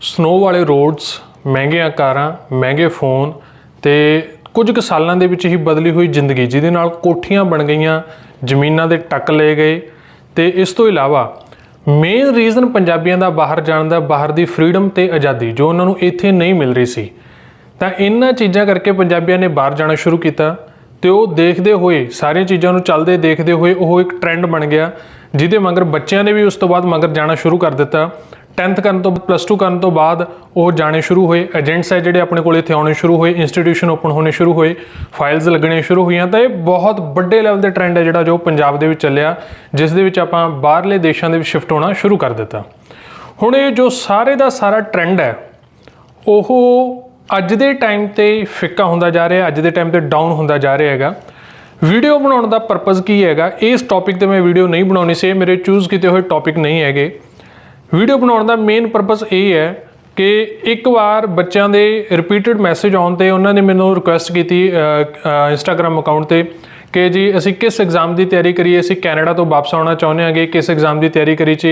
Snow ਵਾਲੇ roads, ਮਹਿੰਗੀਆਂ ਕਾਰਾਂ, ਮਹਿੰਗੇ ਫੋਨ ਤੇ ਕੁਝ ਕੁ ਸਾਲਾਂ ਦੇ ਵਿੱਚ ਹੀ ਬਦਲੀ ਹੋਈ ਜ਼ਿੰਦਗੀ, ਜਿਹਦੇ ਨਾਲ ਕੋਠੀਆਂ ਬਣ ਗਈਆਂ, ਜ਼ਮੀਨਾਂ ਦੇ ਟੱਕ ਲਏ ਗਏ ਤੇ ਇਸ ਤੋਂ ਇਲਾਵਾ ਮੇਨ ਰੀਜ਼ਨ ਪੰਜਾਬੀਆਂ ਦਾ ਬਾਹਰ ਜਾਣ ਦਾ, ਬਾਹਰ ਦੀ ਫਰੀडम ਤੇ ਆਜ਼ਾਦੀ, ਜੋ ਉਹਨਾਂ ਨੂੰ ਇੱਥੇ ਨਹੀਂ ਮਿਲ ਰਹੀ ਸੀ। ਤਾਂ ਇਹਨਾਂ ਚੀਜ਼ਾਂ ਕਰਕੇ ਪੰਜਾਬੀਆਂ ਨੇ ਬਾਹਰ ਜਾਣਾ ਸ਼ੁਰੂ ਕੀਤਾ ਤੇ ਉਹ ਦੇਖਦੇ ਹੋਏ, ਸਾਰੀਆਂ ਚੀਜ਼ਾਂ ਨੂੰ ਚੱਲਦੇ ਦੇਖਦੇ ਹੋਏ ਉਹ ਇੱਕ ਟ੍ਰੈਂਡ ਬਣ ਗਿਆ, ਜਿਹਦੇ ਮਗਰ ਬੱਚਿਆਂ ਨੇ ਵੀ ਉਸ ਤੋਂ ਬਾਅਦ ਮਗਰ ਜਾਣਾ ਸ਼ੁਰੂ ਕਰ ਦਿੱਤਾ। 10th ਕਰਨ ਤੋਂ ਪਲੱਸ 2 ਕਰਨ ਤੋਂ ਬਾਅਦ ਉਹ ਜਾਣੇ ਸ਼ੁਰੂ ਹੋਏ। ਏਜੰਟਸ ਹੈ ਜਿਹੜੇ ਆਪਣੇ ਕੋਲ ਇੱਥੇ ਆਉਣੇ ਸ਼ੁਰੂ ਹੋਏ ਇੰਸਟੀਟਿਊਸ਼ਨ ਓਪਨ ਹੋਣੇ ਸ਼ੁਰੂ ਹੋਏ ਫਾਈਲਸ ਲੱਗਣੇ ਸ਼ੁਰੂ ਹੋਈਆਂ। ਤਾਂ ਇਹ ਬਹੁਤ ਵੱਡੇ ਲੈਵਲ ਦੇ ਟ੍ਰੈਂਡ ਹੈ ਜਿਹੜਾ ਜੋ ਪੰਜਾਬ ਦੇ ਵਿੱਚ ਚੱਲਿਆ, ਜਿਸ ਦੇ ਵਿੱਚ ਆਪਾਂ ਬਾਹਰਲੇ ਦੇਸ਼ਾਂ ਦੇ ਵਿੱਚ ਸ਼ਿਫਟ ਹੋਣਾ ਸ਼ੁਰੂ ਕਰ ਦਿੱਤਾ। ਹੁਣ ਇਹ ਜੋ ਸਾਰੇ ਦਾ ਸਾਰਾ ਟ੍ਰੈਂਡ ਹੈ, ਉਹ ਅੱਜ ਦੇ ਟਾਈਮ ਤੇ ਫਿੱਕਾ ਹੁੰਦਾ ਜਾ ਰਿਹਾ, ਅੱਜ ਦੇ ਟਾਈਮ ਤੇ ਡਾਊਨ ਹੁੰਦਾ ਜਾ ਰਿਹਾ ਹੈਗਾ। ਵੀਡੀਓ ਬਣਾਉਣ ਦਾ ਪਰਪਸ ਕੀ ਹੈਗਾ? ਇਸ ਟੌਪਿਕ ਤੇ ਮੈਂ ਵੀਡੀਓ ਨਹੀਂ ਬਣਾਉਣੀ ਸੀ ਮੇਰੇ ਚੂਜ਼ ਕੀਤੇ ਹੋਏ ਟੌਪਿਕ ਨਹੀਂ ਹੈਗੇ। ਵੀਡੀਓ ਬਣਾਉਣ ਦਾ ਮੇਨ ਪਰਪਸ ਇਹ ਹੈ ਕਿ ਇੱਕ ਵਾਰ ਬੱਚਿਆਂ ਦੇ ਰਿਪੀਟਡ ਮੈਸੇਜ ਆਉਣ ਤੇ ਉਹਨਾਂ ਨੇ ਮੈਨੂੰ ਰਿਕੁਐਸਟ ਕੀਤੀ ਇੰਸਟਾਗ੍ਰam ਅਕਾਊਂਟ ਤੇ ਕਿ ਜੀ ਅਸੀਂ ਕਿਸ ਐਗਜ਼ਾਮ ਦੀ ਤਿਆਰੀ ਕਰੀਏ, ਅਸੀਂ ਕੈਨੇਡਾ ਤੋਂ ਵਾਪਸ ਆਉਣਾ ਚਾਹੁੰਦੇ ਹਾਂਗੇ, ਕਿਸ ਐਗਜ਼ਾਮ ਦੀ ਤਿਆਰੀ ਕਰੀ ਚ